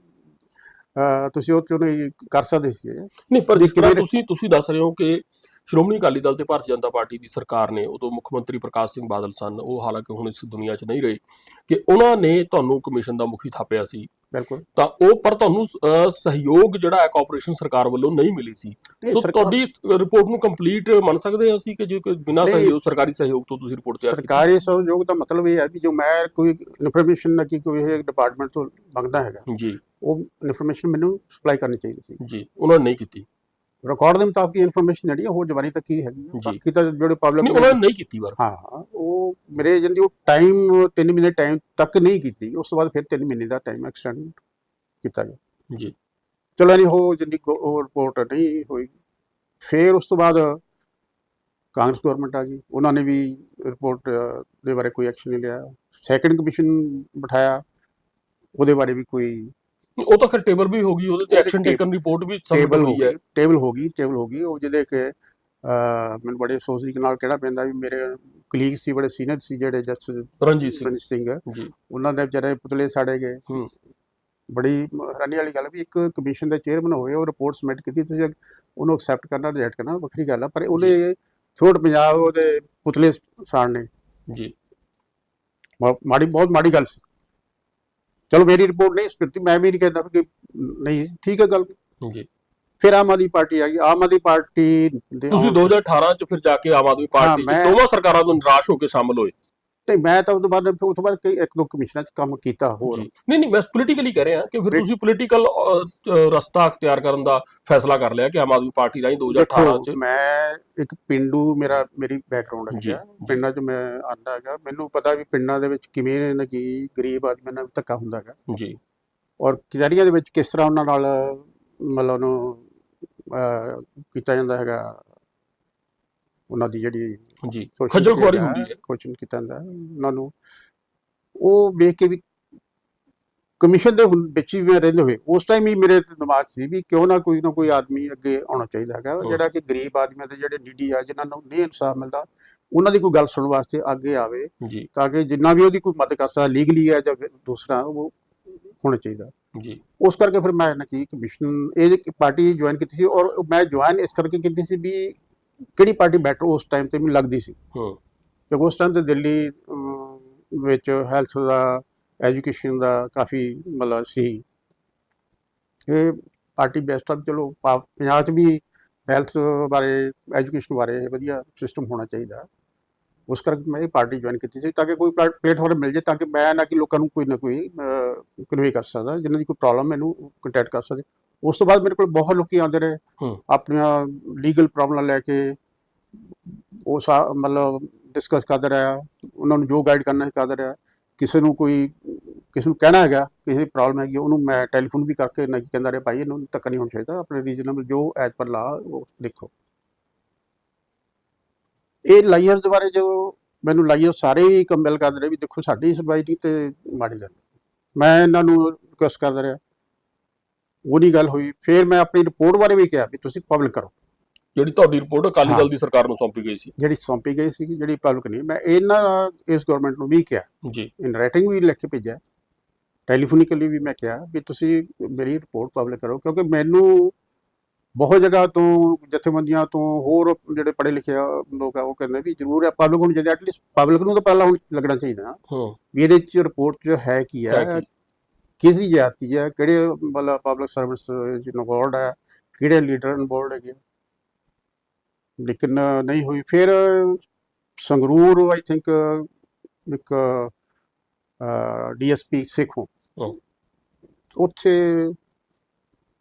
ਤੁਸੀਂ ਉਹ ਚੋਂ ਨਹੀਂ ਕਰ ਸਕਦੇ ਸੀ ਨਹੀਂ ਪਰ ਜਿਸ ਤਰ੍ਹਾਂ ਤੁਸੀਂ ਤੁਸੀਂ ਦੱਸ ਰਹੇ ਹੋ ਕਿ ਸ਼੍ਰੋਮਣੀ ਅਕਾਲੀ ਦਲ ਤੇ ਭਾਰਤੀ ਜਨਤਾ ਪਾਰਟੀ ਦੀ ਸਰਕਾਰ ਨੇ ਉਦੋਂ ਮੁੱਖ ਮੰਤਰੀ ਪ੍ਰਕਾਸ਼ ਸਿੰਘ ਬਾਦਲ ਸਨ ਉਹ ਹਾਲਾਂਕਿ ਹੁਣ ਇਸ ਦੁਨੀਆ 'ਚ ਨਹੀਂ ਰਹੇ ਕਿ ਉਹਨਾਂ ਨੇ ਤੁਹਾਨੂੰ ਕਮਿਸ਼ਨ ਦਾ ਮੁਖੀ ਥਾਪਿਆ ਸੀ। ਬਿਲਕੁਲ। ਤਾਂ ਉਹ ਪਰ ਤੁਹਾਨੂੰ ਸਹਿਯੋਗ ਜਿਹੜਾ ਹੈ ਕਾਰਪੋਰੇਸ਼ਨ ਸਰਕਾਰ ਵੱਲੋਂ ਨਹੀਂ ਮਿਲੀ ਸੀ। ਸੋ ਤੁਹਾਡੀ ਰਿਪੋਰਟ ਨੂੰ ਕੰਪਲੀਟ ਮੰਨ ਸਕਦੇ ਹਾਂ ਅਸੀਂ ਕਿ ਜੇ ਕੋਈ ਬਿਨਾਂ ਸਹਿਯੋਗ ਸਰਕਾਰੀ ਸਹਿਯੋਗ ਤੋਂ ਤੁਸੀਂ ਰਿਪੋਰਟ ਤਿਆਰ ਕੀਤੀ? ਸਰਕਾਰੀ ਸਹਿਯੋਗ ਦਾ ਮਤਲਬ ਇਹ ਹੈ ਕਿ ਜੋ ਮੈਂ ਕੋਈ ਇਨਫੋਰਮੇਸ਼ਨ ਨਾ ਕਿ ਕੋਈ ਇਹ ਡਿਪਾਰਟਮੈਂਟ ਤੋਂ ਮੰਗਦਾ ਹੈਗਾ ਜੀ। ਉਹ ਇਨਫੋਰਮੇਸ਼ਨ ਮੈਨੂੰ ਸਪਲਾਈ ਕਰਨੀ ਚਾਹੀਦੀ ਸੀ। ਜੀ ਉਹਨਾਂ ਨੇ ਨਹੀਂ ਕੀਤੀ। ਰਿਕਾਰਡ ਦੇ ਮੁਤਾਬਕ ਇਨਫੋਰਮੇਸ਼ਨ ਜਿਹੜੀ ਉਹ ਜਵਾਨੀ ਤੱਕ ਹੀ ਹੈਗੀ। ਬਾਕੀ ਤਾਂ ਜਿਹੜੇ ਨਹੀਂ ਪਬਲਿਕ ਉਹਨਾਂ ਨੇ ਨਹੀਂ ਕੀਤੀ ਵਰ ਹਾਂ ਉਹ ਮੇਰੇ ਜਿੰਦੀ ਉਹ ਟਾਈਮ 3 ਮਹੀਨੇ ਟਾਈਮ ਤੱਕ ਨਹੀਂ ਕੀਤੀ। ਉਸ ਤੋਂ ਬਾਅਦ ਫਿਰ 3 ਮਹੀਨੇ ਦਾ ਟਾਈਮ ਐਕਸਟੈਂਡ ਕੀਤਾ ਗਿਆ। ਜੀ। ਚਲੋ ਨਹੀਂ ਹੋ ਜਿੰਦੀ ਕੋ- ਉਹ ਰਿਪੋਰਟ ਨਹੀਂ ਹੋਈ। ਫਿਰ ਉਸ ਤੋਂ ਬਾਅਦ ਕਾਂਗਰਸ ਗਵਰਨਮੈਂਟ ਆ ਗਈ। ਉਹਨਾਂ ਨੇ ਵੀ ਰਿਪੋਰਟ ਦੇ ਬਾਰੇ ਕੋਈ ਐਕਸ਼ਨ ਨਹੀਂ ਲਿਆ। ਸੈਕੰਡ ਕਮਿਸ਼ਨ ਬਿਠਾਇਆ। ਉਹਦੇ ਬਾਰੇ ਵੀ ਕੋਈ ਉਹ ਤਾਂ ਫਿਰ ਟੇਬਲ ਵੀ ਹੋ ਗਈ ਉਹਦੇ ਤੇ ਉਹਦੇ ਐਕਸ਼ਨ ਟੇਕਨ ਰਿਪੋਰਟ ਵੀ ਟੇਬਲ ਹੋ ਹੋਈ ਹੈ ਟੇਬਲ ਹੋ ਗਈ ਟੇਬਲ ਹੋ ਗਈ। ਉਹ ਜਿਹਦੇ ਕਿ ਮੈਨੂੰ ਬੜੇ ਅਫਸੋਸ ਦੀ ਨਾਲ ਕਿਹੜਾ ਪੈਂਦਾ ਵੀ ਮੇਰੇ ਕਲੀਗ ਸੀ ਬੜੇ ਸੀਨੀਅਰ ਸੀ ਜਿਹੜੇ ਜਸਟਿਸ ਰਣਜੀਤ ਸਿੰਘ। ਰਣਜੀਤ ਸਿੰਘ। ਜੀ। ਉਹਨਾਂ ਦੇ ਵਿਚਾਰੇ ਪੁਤਲੇ ਸਾੜੇ ਗਏ। ਬੜੀ ਹੈਰਾਨੀ ਵਾਲੀ ਗੱਲ ਵੀ ਇੱਕ ਕਮਿਸ਼ਨ ਦੇ ਚੇਅਰਮੈਨ ਹੋਏ ਉਹ ਰਿਪੋਰਟ ਸਬਮਿਟ ਕੀਤੀ ਤੁਸੀਂ ਉਹਨੂੰ ਐਕਸੈਪਟ ਕਰਨਾ ਰਿਜੈਕਟ ਕਰਨਾ ਵੱਖਰੀ ਗੱਲ ਆ ਪਰ ਉਹਨੇ ਥੋੜ ਪੰਜਾਬ ਉਹਦੇ ਪੁਤਲੇ ਸਾੜਨੇ। ਜੀ। ਮਾੜੀ ਬਹੁਤ ਮਾੜੀ ਗੱਲ ਸੀ। ਚਲੋ ਮੇਰੀ ਰਿਪੋਰਟ ਨਹੀਂ ਸਪਿਰਤੀ ਮੈਂ ਵੀ ਨਹੀਂ ਕਹਿੰਦਾ ਕਿ ਨਹੀਂ ਠੀਕ ਹੈ ਗੱਲ। ਜੀ। ਫਿਰ ਆਮ ਆਦਮੀ ਪਾਰਟੀ ਆ ਗਈ ਆਮ ਆਦਮੀ ਪਾਰਟੀ ਦੇ ਤੁਸੀਂ 2018 ਚ ਫਿਰ ਜਾ ਕੇ ਆਮ ਆਦਮੀ ਪਾਰਟੀ ਚ ਦੋਵਾਂ ਸਰਕਾਰਾਂ ਤੋਂ ਨਿਰਾਸ਼ ਹੋ ਕੇ ਸ਼ਾਮਲ ਹੋਏ। ਤੇ ਮੈਂ ਤਾਂ ਉਸ ਤੋਂ ਬਾਅਦ ਉਸ ਤੋਂ ਬਾਅਦ ਕਈ ਇੱਕ ਦੋ ਕਮਿਸ਼ਨਾਂ 'ਚ ਕੰਮ ਕੀਤਾ ਹੋਰ। ਨਹੀਂ ਨਹੀਂ ਮੈਂ ਪੋਲੀਟੀਕਲੀ ਕਹਿ ਰਿਹਾ ਕਿ ਫਿਰ ਤੁਸੀਂ ਪੋਲੀਟੀਕਲ ਰਸਤਾ ਅਖਤਿਆਰ ਕਰਨ ਦਾ ਫੈਸਲਾ ਕਰ ਲਿਆ ਕਿ ਆਮ ਆਦਮੀ ਪਾਰਟੀ ਰਾਹੀਂ 2018 ਚ। ਮੈਂ ਇੱਕ ਪਿੰਡੂ ਮੇਰਾ ਮੇਰੀ ਬੈਕਗ੍ਰਾਉਂਡ ਜੀ, ਹੈ ਪਿੰਡਾਂ 'ਚ ਮੈਂ ਆਂਦਾ ਹੈਗਾ। ਮੈਨੂੰ ਪਤਾ ਵੀ ਪਿੰਡਾਂ ਦੇ ਵਿੱਚ ਕਿਵੇਂ ਨਾ ਕੀ ਗਰੀਬ ਆਦਮੀ ਨਾਲ ਧੱਕਾ ਹੁੰਦਾ ਹੈਗਾ। ਜੀ। ਔਰ ਕਚਹਿਰੀਆਂ ਦੇ ਵਿੱਚ ਕਿਸ ਤਰ੍ਹਾਂ ਉਹਨਾਂ ਨਾਲ ਮਤਲਬ ਉਹਨੂੰ ਅਹ, ਕੀਤਾ ਜਾਂਦਾ ਹੈਗਾ। ਉਹਨਾਂ ਦੀ ਜਿਹੜੀ ਜੀ। ਖੱਜਲ ਖੁਆਰੀ ਹੁੰਦੀ ਹੈ। ਕੁਐਸਚਨ ਕੀਤਾ ਜਾਂਦਾ ਉਹਨਾਂ ਨੂੰ ਉਹ ਵੇਖ ਕੇ ਵੀ ਕਮਿਸ਼ਨ ਦੇ ਵਿੱਚ ਹੀ ਮੈਂ ਰਹਿੰਦੇ ਹੋਏ ਉਸ ਟਾਈਮ ਹੀ ਮੇਰੇ ਤੇ ਦਿਮਾਗ ਸੀ ਵੀ ਕਿਉਂ ਨਾ ਕੋਈ ਨਾ ਕੋਈ ਆਦਮੀ ਅੱਗੇ ਆਉਣਾ ਚਾਹੀਦਾ ਹੈਗਾ। ਜਿਹੜਾ ਕਿ ਗਰੀਬ ਆਦਮੀਆਂ ਦੇ ਜਿਹੜੇ ਨੀਡੀ ਆ ਜਿਨ੍ਹਾਂ ਨੂੰ ਨਹੀਂ ਇਨਸਾਫ ਮਿਲਦਾ ਉਹਨਾਂ ਦੀ ਕੋਈ ਗੱਲ ਸੁਣਨ ਵਾਸਤੇ ਅੱਗੇ ਆਵੇ ਤਾਂ ਕਿ ਜਿੰਨਾ ਵੀ ਉਹਦੀ ਕੋਈ ਮਦਦ ਕਰ ਸਕਦਾ ਲੀਗਲੀ ਹੈ ਜਾਂ ਦੂਸਰਾ ਉਹ ਹੋਣਾ ਚਾਹੀਦਾ। ਜੀ। ਉਸ ਕਰਕੇ ਫਿਰ ਮੈਂ ਨਾ ਕੀ ਕਮਿਸ਼ਨ ਇਹ ਪਾਰਟੀ ਜੁਆਇਨ ਕੀਤੀ ਸੀ ਔਰ ਮੈਂ ਜੁਆਇਨ ਇਸ ਕਰਕੇ ਕੀਤੀ ਸੀ ਵੀ ਕਿਹੜੀ ਪਾਰਟੀ ਬੈਟਰ ਉਸ ਟਾਈਮ ਤੇ ਮੈਨੂੰ ਲੱਗਦੀ ਸੀ। ਹੂੰ। ਕਿਉਂਕਿ ਉਸ ਟਾਈਮ ਤੇ ਦਿੱਲੀ ਵਿੱਚ ਹੈਲਥ ਦਾ ਐਜੂਕੇਸ਼ਨ ਦਾ ਕਾਫੀ ਮਤਲਬ ਸੀ। ਇਹ ਪਾਰਟੀ ਬੈਸਟ ਆ ਚਲੋ ਪੰਜਾਬ 'ਚ ਵੀ ਹੈਲਥ ਬਾਰੇ ਐਜੂਕੇਸ਼ਨ ਬਾਰੇ ਵਧੀਆ ਸਿਸਟਮ ਹੋਣਾ ਚਾਹੀਦਾ। ਉਸ ਕਰਕੇ ਮੈਂ ਇਹ ਪਾਰਟੀ ਜੁਆਇਨ ਕੀਤੀ ਸੀ ਤਾਂ ਕਿ ਕੋਈ ਪਲੇਟਫਾਰਮ ਮਿਲ ਜੇ ਤਾਂ ਕਿ ਮੈਂ ਨਾ ਕਿ ਲੋਕਾਂ ਨੂੰ ਕੋਈ ਨਾ ਕੋਈ ਕਨਵੇ ਕਰ ਸਕਦਾ ਜਿਨ੍ਹਾਂ ਦੀ ਕੋਈ ਪ੍ਰੋਬਲਮ ਮੈਨੂੰ ਕੰਟੈਕਟ ਕਰ ਸਕਦੇ ਉਸ ਤੋਂ ਬਾਅਦ ਮੇਰੇ ਕੋਲ ਬਹੁਤ ਲੋਕੀ ਆਉਂਦੇ ਰਹੇ। ਆਪਣੀਆਂ ਲੀਗਲ ਪ੍ਰੋਬਲਮ ਲੈ ਕੇ ਉਹ ਸਾ ਮਤਲਬ ਡਿਸਕਸ ਕਰਦਾ ਰਿਹਾ। ਉਹਨਾਂ ਨੂੰ ਜੋ ਗਾਈਡ ਕਰਨਾ ਹੈ ਕਰਦਾ ਰਿਹਾ। ਕਿਸੇ ਨੂੰ ਕੋਈ ਕਿਸੇ ਨੂੰ ਕਹਿਣਾ ਹੈਗਾ ਕਿਸੇ ਦੀ ਪ੍ਰੋਬਲਮ ਹੈਗੀ ਉਹਨੂੰ ਮੈਂ ਟੈਲੀਫੋਨ ਵੀ ਕਰਕੇ ਨਾ ਕੀ ਕਹਿੰਦਾ ਰਿਹਾ ਭਾਈ ਇਹਨੂੰ ਧੱਕਾ ਨਹੀਂ ਹੋਣਾ ਚਾਹੀਦਾ। ਆਪਣੇ ਰੀਜਨਬਲ ਜੋ ਐਜ ਪਰ ਲਾ ਉਹ ਲਿਖੋ ਇਹ ਲਾਇਰਸ ਬਾਰੇ ਜਦੋਂ ਮੈਨੂੰ ਲਾਇਰ ਸਾਰੇ ਹੀ ਕੰਪੈਲ ਕਰਦੇ ਰਹੇ ਵੀ ਦੇਖੋ ਸਾਡੀ ਸੋਸਾਇਟੀ ਤੇ ਮਾੜੀ ਗੱਲ। ਮੈਂ ਇਹਨਾਂ ਨੂੰ ਰਿਕੁਐਸਟ ਕਰਦਾ ਰਿਹਾ। ਉਹ ਨਹੀਂ ਗੱਲ ਹੋਈ। ਫਿਰ ਮੈਂ ਆਪਣੀ ਰਿਪੋਰਟ ਬਾਰੇ ਵੀ ਕਿਹਾ ਵੀ ਤੁਸੀਂ ਪਬਲਿਕ ਕਰੋ। ਜਿਹੜੀ ਤੁਹਾਡੀ ਰਿਪੋਰਟ ਅਕਾਲੀ। ਦਲ ਦੀ ਸਰਕਾਰ ਨੂੰ ਸੌਂਪੀ ਗਈ ਸੀ। ਜਿਹੜੀ ਸੌਂਪੀ ਗਈ ਸੀ ਜਿਹੜੀ ਪਬਲਿਕ ਨਹੀਂ ਮੈਂ ਇਹਨਾਂ ਇਸ ਗਵਰਨਮੈਂਟ ਨੂੰ ਵੀ ਕਿਹਾ। ਜੀ। ਇਨ ਰਾਈਟਿੰਗ ਵੀ ਲਿਖ ਕੇ ਭੇਜਿਆ। ਟੈਲੀਫੋਨਿਕਲੀ ਵੀ ਮੈਂ ਕਿਹਾ ਵੀ ਤੁਸੀਂ ਮੇਰੀ ਰਿਪੋਰਟ ਪਬਲਿਕ ਕਰੋ। ਕਿਉਂਕਿ ਮੈਨੂੰ ਬਹੁਤ ਜਗ੍ਹਾ ਤੋਂ ਜਥੇਬੰਦੀਆਂ ਤੋਂ ਹੋਰ ਜਿਹੜੇ ਪੜ੍ਹੇ ਲਿਖੇ ਲੋਕ ਆ ਉਹ ਕਹਿੰਦੇ ਵੀ ਜ਼ਰੂਰ ਹੈ ਪਬਲਿਕ ਨੂੰ ਜਿਹਦੇ ਐਟਲੀਸਟ ਪਬਲਿਕ ਨੂੰ ਤਾਂ ਪਹਿਲਾਂ ਹੁਣ ਲੱਗਣਾ ਚਾਹੀਦਾ। ਹੂੰ। ਵੀ ਇਹਦੇ ਚ ਰਿਪੋਰਟ ਚ ਹੈ ਕੀ ਹੈ? ਕਿਸ ਜਾਤੀ ਹੈ? ਕਿਹੜੇ ਮਤਲਬ ਪਬਲਿਕ ਸਰਵਿਸ ਇਨਵੋਲਡ ਹੈ? ਕਿਹੜੇ ਲੀਡਰ ਇਨਵੋਲਡ ਹੈਗੇ? ਲੇਕਿਨ ਨਹੀਂ ਹੋਈ। ਫਿਰ ਸੰਗਰੂਰ ਆਈ ਥਿੰਕ ਇੱਕ ਡੀਐਸਪੀ ਸਿੱਖੋਂ। ਉੱਥੇ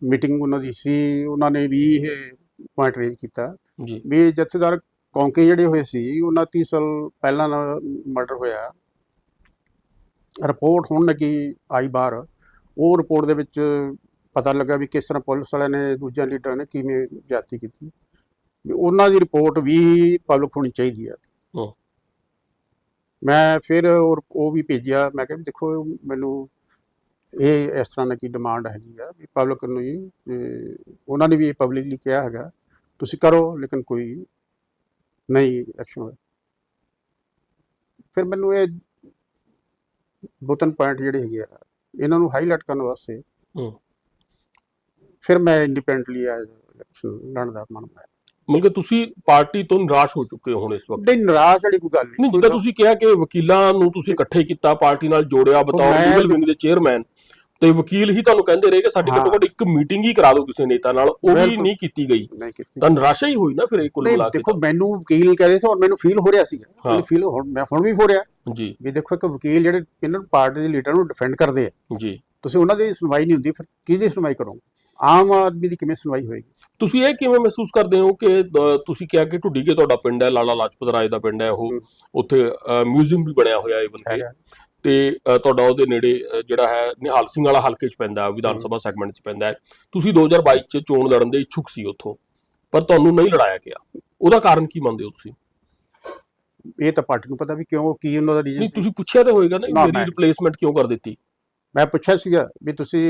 ਮੀਟਿੰਗ ਉਹਨਾਂ ਦੀ ਸੀ। ਉਹਨਾਂ ਨੇ ਵੀ ਇਹ ਪੁਆਇੰਟ ਰੇਜ ਕੀਤਾ। ਜੀ। ਵੀ ਜਥੇਦਾਰ ਕੌਂਕੇ ਜਿਹੜੇ ਹੋਏ ਸੀ ਉਹਨਾਂ 30 ਸਾਲ ਪਹਿਲਾਂ ਮਰਡਰ ਹੋਇਆ। ਰਿਪੋਰਟ ਹੁਣ ਲੱਗੀ ਆਈ ਬਾਹਰ ਉਹ ਰਿਪੋਰਟ ਦੇ ਵਿੱਚ ਪਤਾ ਲੱਗਾ ਵੀ ਕਿਸ ਤਰ੍ਹਾਂ ਪੁਲਿਸ ਵਾਲਿਆਂ ਨੇ ਦੂਜਿਆਂ ਲੀਡਰਾਂ ਨੇ ਕਿਵੇਂ ਜਾਤੀ ਕੀਤੀ। ਵੀ ਉਹਨਾਂ ਦੀ ਰਿਪੋਰਟ ਵੀ ਪਬਲਿਕ ਹੋਣੀ ਚਾਹੀਦੀ ਹੈ। ਹਮ। ਮੈਂ ਫਿਰ ਉਹ ਵੀ ਭੇਜਿਆ ਮੈਂ ਕਿਹਾ ਵੀ ਦੇਖੋ ਮੈਨੂੰ ਇਹ ਇਸ ਤਰ੍ਹਾਂ ਦੀ ਕੀ ਡਿਮਾਂਡ ਹੈਗੀ ਆ ਵੀ ਪਬਲਿਕ ਨੂੰ ਜੀ ਉਹਨਾਂ ਨੇ ਵੀ ਇਹ ਪਬਲਿਕਲੀ ਕਿਹਾ ਹੈਗਾ ਤੁਸੀਂ ਕਰੋ ਲੇਕਿਨ ਕੋਈ ਨਹੀਂ ਐਕਸ਼ਨ ਹੋਇਆ। ਫਿਰ ਮੈਨੂੰ ਇਹ ਦੋ ਤਿੰਨ ਪੁਆਇੰਟ ਜਿਹੜੇ ਹੈਗੇ ਆ ਇਹਨਾਂ ਨੂੰ ਹਾਈਲਾਈਟ ਕਰਨ ਵਾਸਤੇ ਹੂੰ। ਫਿਰ ਮੈਂ ਇੰਡੀਪੈਂਡੈਂਟਲੀ ਇਲੈਕਸ਼ਨ ਲੜਨ ਦਾ ਮਨ ਬਣਾਇਆ। ਮਤਲਬ ਤੁਸੀਂ ਪਾਰਟੀ ਤੋਂ ਨਿਰਾਸ਼ ਹੋ ਚੁੱਕੇ ਹੋ ਹੁਣ ਇਸ ਵਕਤ? ਨਹੀਂ ਨਿਰਾਸ਼ ਵਾਲੀ ਕੋਈ ਗੱਲ ਨਹੀਂ। ਜਿੱਦਾਂ ਤੁਸੀਂ ਕਿਹਾ ਕਿ ਵਕੀਲਾਂ ਨੂੰ ਤੁਸੀਂ ਇਕੱਠੇ ਕੀਤਾ ਪਾਰਟੀ ਨਾਲ ਜੋੜਿਆ ਬਤੌਰ ਲੀਗਲ ਵਿੰਗ ਦੇ ਚੇਅਰਮੈਨ ਤੇ ਵਕੀਲ ਹੀ ਤੁਹਾਨੂੰ ਕਹਿੰਦੇ ਰਹੇ ਕਿ ਸਾਡੀ। ਘੱਟੋ ਘੱਟ ਇੱਕ ਮੀਟਿੰਗ ਹੀ ਕਰਾ ਦਿਓ ਕਿਸੇ ਨੇਤਾ ਨਾਲ ਉਹ ਵੀ। ਨਹੀਂ ਕੀਤੀ ਗਈ। ਨਹੀਂ ਕੀਤੀ ਤਾਂ ਨਿਰਾਸ਼ਾ ਹੀ ਹੋਈ ਨਾ ਫਿਰ ਇਹ ਕੁੱਲ ਮਿਲਾ ਕੇ ਦੇਖੋ ਮੈਨੂੰ ਵਕੀਲ ਕਹਿ ਰਹੇ ਸੀ ਔਰ ਮੈਨੂੰ ਫੀਲ ਹੋ ਰਿਹਾ ਸੀ। ਮੈਨੂੰ ਫੀਲ ਹੁਣ ਮੈਂ ਹੁਣ ਵੀ ਹੋ ਰਿਹਾ। ਜੀ। ਵੀ ਦੇਖੋ ਇੱਕ ਵਕੀਲ ਜਿਹੜੇ ਇਹਨਾਂ ਨੂੰ ਪਾਰਟੀ ਦੇ ਲੀਡਰ ਨੂੰ ਡਿਫੈਂਡ ਕਰਦੇ ਆ। ਜੀ। ਤੁਸੀਂ ਉਹਨਾਂ ਦੀ ਸੁਣਵਾਈ ਨਹੀਂ ਹੁੰਦੀ ਫਿਰ ਕਿਹਦੀ ਸੁਣਵਾਈ ਕਰੋਗੇ? ਆਮ ਆਦਮੀ ਦੀ ਕਿਵੇਂ ਸੁਣਵਾਈ ਹੋਏਗੀ? ਤੁਸੀਂ ਇਹ ਕਿਵੇਂ ਮਹਿਸੂਸ ਕਰਦੇ ਹੋ ਕਿ ਤੁਸੀਂ ਕਿਹਾ ਕਿ ਢੁੱਡੀਕੇ ਤੁਹਾਡਾ ਪਿੰਡ ਹੈ ਲਾਲਾ ਲਾਜਪਤ ਰਾਏ ਦਾ ਪਿੰਡ ਹੈ ਉਹ। ਉੱਥੇ ਮਿਊਜ਼ੀਅਮ ਵੀ ਬਣਿਆ ਹੋਇਆ ਹੈ ਬੰਦੇ। ਤੇ ਤੁਹਾਡਾ ਉਹਦੇ ਨੇੜੇ ਜਿਹੜਾ ਹੈ ਨਿਹਾਲ ਸਿੰਘ ਵਾਲਾ ਹਲਕੇ 'ਚ ਪੈਂਦਾ ਵਿਧਾਨ ਸਭਾ ਸੈਗਮੈਂਟ 'ਚ ਪੈਂਦਾ ਤੁਸੀਂ 2022 'ਚ ਚੋਣ ਲੜਨ ਦੇ ਇੱਛੁਕ ਸੀ ਉੱਥੋਂ ਪਰ ਤੁਹਾਨੂੰ ਨਹੀਂ ਲੜਾਇਆ ਗਿਆ। ਉਹਦਾ ਕਾਰਨ ਕੀ ਮੰਨਦੇ ਹੋ ਤੁਸੀਂ? ਇਹ ਤਾਂ ਪਾਰਟੀ ਨੂੰ ਪਤਾ ਵੀ ਕਿਉਂ ਕੀ ਉਹਨਾਂ ਦਾ ਨਹੀਂ ਰੀਜ਼ਨ ਤੁਸੀਂ ਪੁੱਛਿਆ ਤਾਂ ਹੋਏਗਾ ਨਾ ਮੇਰੀ ਰਿਪਲੇਸਮੈਂਟ ਕਿਉਂ ਕਰ ਦਿੱਤੀ? ਮੈਂ ਪੁੱਛਿਆ ਸੀਗਾ ਵੀ ਤੁਸੀਂ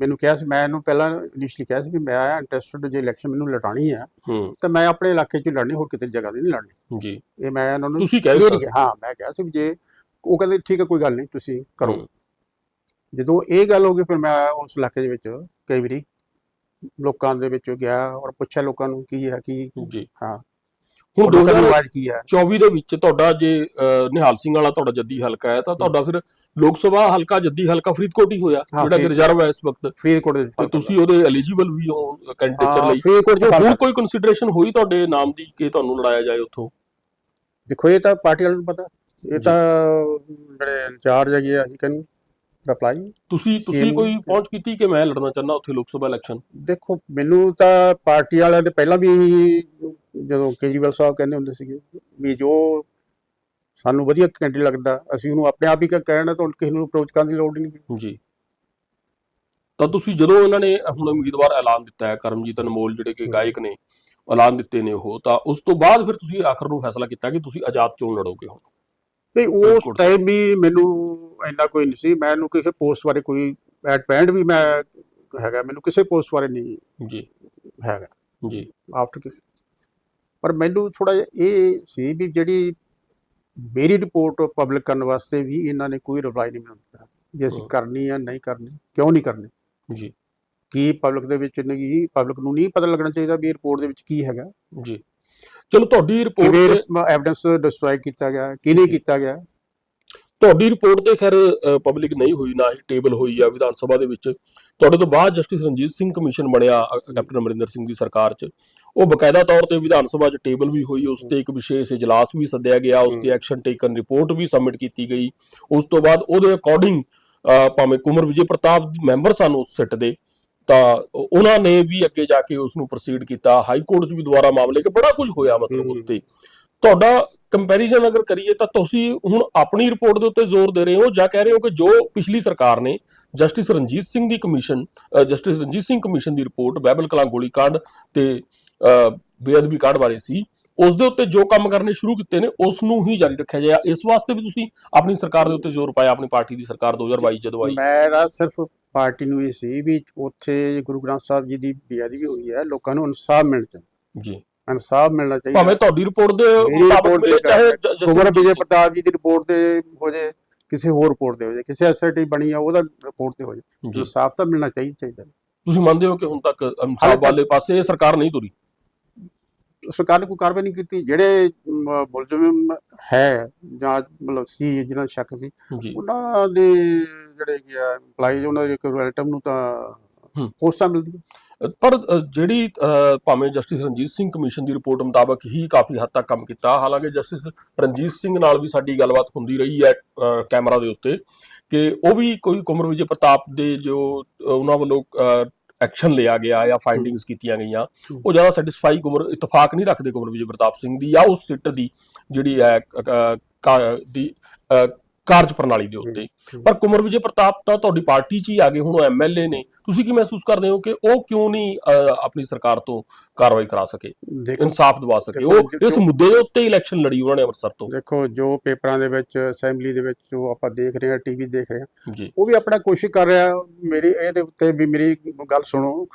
ਮੈਨੂੰ ਕਿਹਾ ਸੀ ਮੈਂ ਇਹਨੂੰ ਪਹਿਲਾਂ ਇਨੀਸ਼ੀਅਲੀ ਕਿਹਾ ਸੀ ਵੀ ਮੈਂ ਇੰਟਰਸਟਡ ਜੇ ਇਲੈਕਸ਼ਨ ਮੈਨੂੰ ਲੜਾਣੀ ਹੈ ਹੂੰ। ਤਾਂ ਮੈਂ ਆਪਣੇ ਇਲਾਕੇ 'ਚ ਲੜਨੀ ਹੋਰ ਕਿਤੇ ਜਗ੍ਹਾ ਤੇ ਨਹੀਂ ਲੜਨੀ। ਜੀ। ਇਹ ਮੈਂ ਇਹਨਾਂ ਨੂੰ ਤੁਸੀਂ ਕਹਿ clear ਦਿੱਤਾ ਹੀ ਕਿਹਾ। ਹਾਂ ਮੈਂ ਕਿਹਾ ਸੀ ਵੀ ਜੇ ਉਹ ਕਹਿੰਦੇ ਠੀਕ ਹੈ ਕੋਈ ਗੱਲ ਨਹੀਂ ਤੁਸੀਂ ਕਰੋ। ਜਦੋਂ ਇਹ ਗੱਲ ਹੋ ਗਈ ਫਿਰ ਮੈਂ ਉਸ ਇਲਾਕੇ ਦੇ ਵਿੱਚ ਕਈ ਵਾਰੀ ਲੋਕਾਂ ਦੇ ਵਿੱਚ ਗਿਆ ਔਰ ਪੁੱਛਿਆ ਲੋਕਾਂ ਨੂੰ ਕੀ ਹੈ ਕੀ ਜੀ। ਹਾਂ। ਹੁਣ ਲੋਕਾਂ ਦੀ 2024 ਆਵਾਜ਼ ਕੀ ਹੈ? ਦੇ ਵਿੱਚ ਤੁਹਾਡਾ ਜੇ ਨਿਹਾਲ ਸਿੰਘ ਵਾਲਾ ਤੁਹਾਡਾ ਜੱਦੀ ਹਲਕਾ ਹੈ ਤਾਂ ਤੁਹਾਡਾ ਫਿਰ ਲੋਕ ਸਭਾ ਹਲਕਾ ਜੱਦੀ ਹਲਕਾ ਫਰੀਦਕੋਟ ਹੀ ਹੋਇਆ ਜਿਹੜਾ ਕਿ ਰਿਜ਼ਰਵ ਹੈ ਇਸ ਵਕਤ। ਫਰੀਦਕੋਟ ਦੇ ਵਿੱਚ ਤੇ ਤੁਸੀਂ ਉਹਦੇ ਐਲੀਜੀਬਲ ਵੀ ਹੋ ਕੈਂਡੀਡੇਚਰ ਲਈ। ਫਰੀਦਕੋਟ 'ਚ ਤੇ ਫ਼ਰਕ ਹੁਣ ਹੈ। ਕੋਈ ਕੰਸੀਡਰੇਸ਼ਨ ਹੋਈ ਤੁਹਾਡੇ ਨਾਮ ਦੀ ਕਿ ਤੁਹਾਨੂੰ ਲੜਾਇਆ ਜਾਏ ਉੱਥੋਂ? ਦੇਖੋ ਇਹ ਤਾਂ ਪਾਰਟੀ ਵਾਲਿਆਂ ਨੂੰ ਪਤਾ। ਇਹ। ਤਾਂ ਜਿਹੜੇ ਇੰਚਾਰਜ ਹੈਗੇ ਆ ਅਸੀਂ ਕਹਿੰਦੇ ਰਿਪਲਾਈ ਤੁਸੀਂ ਤੁਸੀਂ ਕੋਈ ਪਹੁੰਚ ਕੀਤੀ ਕਿ ਮੈਂ ਲੜਨਾ ਚਾਹੁੰਦਾ ਉੱਥੇ ਲੋਕ ਸਭਾ ਇਲੈਕਸ਼ਨ ਦੇਖੋ ਮੈਨੂੰ ਤਾਂ ਪਾਰਟੀ ਵਾਲਿਆਂ ਦੇ ਪਹਿਲਾਂ ਵੀ ਜਦੋਂ ਕੇਜਰੀਵਾਲ ਸਾਹਿਬ ਕਹਿੰਦੇ ਹੁੰਦੇ ਸੀਗੇ ਵੀ ਜੋ ਸਾਨੂੰ ਵਧੀਆ ਕੈਂਡੀਡੇਟ ਲੱਗਦਾ ਅਸੀਂ ਉਹਨੂੰ ਆਪਣੇ ਆਪ ਹੀ ਕਹਿਣਾ ਤਾਂ ਕਿਸੇ ਨੂੰ ਅਪਰੋਚ ਕਰਨ ਦੀ ਲੋੜ ਨਹੀਂ ਜੀ। ਤਾਂ ਤੁਸੀਂ ਜਦੋਂ ਇਹਨਾਂ ਨੇ ਹੁਣ ਉਮੀਦਵਾਰ ਐਲਾਨ ਦਿੱਤਾ ਹੈ ਕਰਮਜੀਤ ਅਨਮੋਲ ਜਿਹੜੇ ਕਿ। ਗਾਇਕ ਨੇ ਐਲਾਨ ਦਿੱਤੇ ਨੇ ਉਹ ਤਾਂ ਉਸ ਤੋਂ ਬਾਅਦ ਫਿਰ ਤੁਸੀਂ ਆਖਰ ਨੂੰ ਫੈਸਲਾ ਕੀਤਾ ਕਿ ਤੁਸੀਂ ਆਜ਼ਾਦ ਚੋਣ ਲੜੋਗੇ ਹੁਣ? ਨਹੀਂ ਉਸ। ਟਾਈਮ ਵੀ ਮੈਨੂੰ ਇੰਨਾ ਕੋਈ ਨਹੀਂ ਸੀ ਮੈਨੂੰ ਕਿਸੇ ਪੋਸਟ ਬਾਰੇ ਕੋਈ ਐਟ ਪੈਂਡ ਵੀ ਮੈਂ ਹੈਗਾ ਮੈਨੂੰ ਕਿਸੇ ਪੋਸਟ ਬਾਰੇ ਨਹੀਂ ਜੀ। ਹੈਗਾ। ਜੀ। ਆਫਟਰ ਕਿ ਪਰ ਮੈਨੂੰ ਥੋੜਾ ਜਿਹਾ ਇਹ ਸੀ ਵੀ ਜਿਹੜੀ ਮੇਰੀ ਰਿਪੋਰਟ ਪਬਲਿਕ ਕਰਨ ਵਾਸਤੇ ਵੀ ਇਹਨਾਂ ਨੇ ਕੋਈ ਰਿਪਲਾਈ ਨਹੀਂ ਦਿੱਤਾ। ਵੀ ਅਸੀਂ। ਕਰਨੀ ਆ ਨਹੀਂ ਕਰਨੀ ਕਿਉਂ ਨਹੀਂ ਕਰਨੀ? ਜੀ। ਕੀ ਪਬਲਿਕ ਦੇ ਵਿੱਚ ਨਹੀਂ ਪਬਲਿਕ ਨੂੰ ਨਹੀਂ ਪਤਾ ਲੱਗਣਾ ਚਾਹੀਦਾ ਵੀ ਰਿਪੋਰਟ ਦੇ ਵਿੱਚ ਕੀ ਹੈਗਾ। ਜੀ। ਚਲੋ ਤੁਹਾਡੀ ਰਿਪੋਰਟ ਕਿਵੇਂ ਤੇ ਐਵੀਡੈਂਸ ਡਿਸਟਰੋਏ ਕੀਤਾ ਗਿਆ? ਕਿਹਨੇ ਕੀਤਾ ਗਿਆ? ਤੁਹਾਡੀ ਰਿਪੋਰਟ ਤੇ ਖੈਰ ਪਬਲਿਕ ਨਹੀਂ ਹੋਈ ਨਾ ਹੀ ਟੇਬਲ ਹੋਈ ਆ ਵਿਧਾਨ ਸਭਾ ਦੇ ਵਿੱਚ। ਤੁਹਾਡੇ ਤੋਂ ਬਾਅਦ ਜਸਟਿਸ ਰਣਜੀਤ ਸਿੰਘ ਕਮਿਸ਼ਨ ਬਣਿਆ ਕੈਪਟਨ ਅਮਰਿੰਦਰ ਸਿੰਘ ਦੀ ਸਰਕਾਰ 'ਚ। ਉਹ ਬਕਾਇਦਾ ਤੌਰ ਤੇ ਵਿਧਾਨ ਸਭਾ 'ਚ ਟੇਬਲ ਵੀ ਹੋਈ ਉਸ ਤੇ ਇੱਕ ਵਿਸ਼ੇਸ਼ ਇਜਲਾਸ ਵੀ ਸੱਦਿਆ ਗਿਆ ਉਸ ਤੇ ਐਕਸ਼ਨ ਟੇਕਨ ਰਿਪੋਰਟ ਵੀ ਸਬਮਿਟ ਕੀਤੀ ਗਈ। ਉਸ ਤੋਂ ਬਾਅਦ ਉਹਦੇ ਅਕੋਰਡਿੰਗ ਭਾਵੇਂ ਕੁਮਰ ਵਿਜੇ ਪ੍ਰਤਾਪ ਮੈਂਬਰ ਸਨ ਉਸ ਸਿੱਟ ਦੇ ਤਾਂ ਉਹ- ਉਹਨਾਂ ਨੇ ਵੀ ਅੱਗੇ ਜਾ ਕੇ ਉਸ ਨੂੰ ਪ੍ਰੋਸੀਡ ਕੀਤਾ। ਹਾਈ ਕੋਰਟ 'ਚ ਵੀ ਦੁਬਾਰਾ ਮਾਮਲੇ ਕਿ ਬੜਾ ਕੁਝ ਹੋਇਆ ਮਤਲਬ। ਉਸ ਤੇ ਤੁਹਾਡਾ ਕੰਪੈਰੀਜ਼ਨ ਅਗਰ ਕਰੀਏ ਤਾਂ ਤੁਸੀਂ ਹੁਣ ਆਪਣੀ ਰਿਪੋਰਟ ਦੇ ਉੱਤੇ ਜ਼ੋਰ ਦੇ ਰਹੇ ਹੋ ਜਾਂ ਕਹਿ ਰਹੇ ਹੋ ਕਿ ਜੋ ਪਿਛਲੀ ਸਰਕਾਰ ਨੇ ਜਸਟਿਸ ਰਣਜੀਤ ਸਿੰਘ ਦੀ commission justice Ranjit Singh commission ਦੀ ਰਿਪੋਰਟ ਬਾਈਬਲ ਕਲਾਂ ਗੋਲੀकांड ਤੇ ਅ, ਬੇਅਦਬੀ ਕਾਂਡ ਬਾਰੇ ਸੀ ਉਸ ਦੇ ਉੱਤੇ ਜੋ ਕੰਮ ਕਰਨੇ ਸ਼ੁਰੂ ਕੀਤੇ ਨੇ ਉਸ ਨੂੰ ਹੀ ਜਾਰੀ ਰੱਖਿਆ ਜਾਏ ਇਸ ਵਾਸਤੇ ਵੀ ਤੁਸੀਂ ਆਪਣੀ ਸਰਕਾਰ ਦੇ ਉੱਤੇ ਜ਼ੋਰ ਪਾਇਆ ਆਪਣੀ ਪਾਰਟੀ ਦੀ ਸਰਕਾਰ 2022 ਜਦੋਂ ਆਈ। ਮੇਰਾ ਸਿਰਫ ਪਾਰਟੀ ਨੂੰ ਇਹ ਸੀ ਵੀ ਉੱਥੇ ਗੁਰੂ ਗ੍ਰੰਥ ਸਾਹਿਬ ਜੀ ਦੀ ਬੇਅਦਬੀ ਹੋਈ ਹੈ ਲੋਕਾਂ ਨੂੰ ਇਨਸਾਫ ਮਿਲਣਾ ਚਾਹੀਦਾ ਜੀ। ਇਨਸਾਫ ਮਿਲਣਾ ਚਾਹੀਦਾ। ਭਾਵੇਂ ਤੁਹਾਡੀ ਰਿਪੋਰਟ ਦੇ ਮੁਤਾਬਕ ਦੇ ਮਿਲੇ ਚਾਹੇ ਜ- ਕੁਮਰ ਵਿਜੇ ਪ੍ਰਤਾਪ ਜੀ ਦੀ ਰਿਪੋਰਟ ਤੇ ਹੋ ਜਾਏ ਕਿਸੇ ਹੋਰ ਰਿਪੋਰਟ ਤੇ ਹੋ ਜਾਏ ਕਿਸੇ ਐਸਆਈਟੀ ਬਣੀ ਆ ਉਹਦਾ ਰਿਪੋਰਟ ਤੇ ਹੋ ਜੀ। ਇਨਸਾਫ ਤਾਂ ਮਿਲਣਾ ਚਾਹੀਦਾ। ਤੁਸੀਂ ਮੰਨਦੇ ਹੋ ਕਿ ਹੁਣ ਤੱਕ ਇਨਸਾਫ ਵਾਲੇ ਪਾਸੇ ਇਹ ਸਰਕਾਰ ਨਹੀਂ ਤੁਰੀ? ਸਰਕਾਰ ਨੇ ਕੋਈ ਕਾਰਵਾਈ ਨਹੀਂ ਕੀਤੀ। ਜਿਹੜੇ ਮੁਲਜ਼ਮ ਹੈ ਜਾਂ ਮਤਲਬ ਸੀ ਜਿਹਨਾਂ ਦਾ ਸ਼ੱਕ ਸੀ ਉਹਨਾਂ ਦੇ ਜਿਹੜੇ ਕੀ ਆ EMPLOYEES ਉਹਨਾਂ ਦੇ ਰਿਲੇਟਿਵ ਨੂੰ ਤਾਂ। ਪੋਸਟਾਂ ਮਿਲਦੀਆਂ। ਪਰ ਜਿਹੜੀ ਭਾਵੇਂ ਜਸਟਿਸ ਰਣਜੀਤ ਸਿੰਘ ਕਮਿਸ਼ਨ ਦੀ ਰਿਪੋਰਟ ਮੁਤਾਬਕ ਹੀ ਕਾਫੀ ਹੱਦ ਤੱਕ ਕੰਮ ਕੀਤਾ। ਹਾਲਾਂਕਿ ਜਸਟਿਸ ਰਣਜੀਤ ਸਿੰਘ ਨਾਲ ਵੀ ਸਾਡੀ ਗੱਲਬਾਤ ਹੁੰਦੀ ਰਹੀ ਹੈ ਕੈਮਰਾ ਦੇ ਉੱਤੇ ਕਿ ਉਹ ਵੀ ਕੋਈ ਕੁਮਰ ਵਿਜੇ ਪ੍ਰਤਾਪ ਦੇ ਜੋ ਉਹਨਾਂ ਵੱਲੋਂ ਐਕਸ਼ਨ ਲਿਆ ਗਿਆ ਜਾਂ ਫਾਈਂਡਿੰਗਸ ਕੀਤੀਆਂ ਗਈਆਂ। ਉਹ ਜ਼ਿਆਦਾ ਸੈਟੀਸਫਾਈ ਕੁਮਰ ਇਤਫਾਕ ਨਹੀਂ ਰੱਖਦੇ ਕੁਮਰ ਵਿਜੇ ਪ੍ਰਤਾਪ ਸਿੰਘ ਦੀ ਜਾਂ ਉਸ ਸਿੱਟ ਦੀ ਜਿਹੜੀ ਹੈ ਦੀ ਕਾਰਜ ਪ੍ਰਣਾਲੀ ਦੇ ਉੱਤੇ। ਪਰ ਕੁਮਰ ਵਿਜੇ ਪ੍ਰਤਾਪ ਤਾਂ ਤੁਹਾਡੀ ਪਾਰਟੀ 'ਚ ਹੀ ਆ ਗਏ ਹੁਣ ਉਹ ਐਮਐਲਏ ਨੇ। ਤੁਸੀਂ ਕੀ ਮਹਿਸੂਸ ਕਰਦੇ ਹੋ ਕਿ ਉਹ ਕਿਉਂ ਨਹੀਂ ਆਪਣੀ ਸਰਕਾਰ ਤੋਂ ਕਾਰਵਾਈ ਕਰਾ ਸਕੇ? ਇਨਸਾਫ ਦਿਵਾ ਸਕੇ। ਉਹ ਇਸ ਮੁੱਦੇ ਦੇ ਉੱਤੇ ਇਲੈਕਸ਼ਨ ਲੜੀ ਉਹਨਾਂ ਨੇ ਅੰਮ੍ਰਿਤਸਰ ਤੋਂ। ਦੇਖੋ ਜੋ ਪੇਪਰਾਂ ਦੇ ਵਿੱਚ ਅਸੈਂਬਲੀ ਦੇ ਵਿੱਚ ਜੋ ਆਪਾਂ ਦੇਖ ਰਹੇ ਹਾਂ ਟੀਵੀ ਦੇਖ ਰਹੇ ਹਾਂ ਉਹ ਵੀ ਆਪਣਾ ਕੋਸ਼ਿਸ਼ ਕਰ ਰਿਹਾ। ਮੇਰੀ ਇਹਦੇ ਉੱਤੇ ਵੀ ਮੇਰੀ ਗੱਲ ਸੁਣੋ।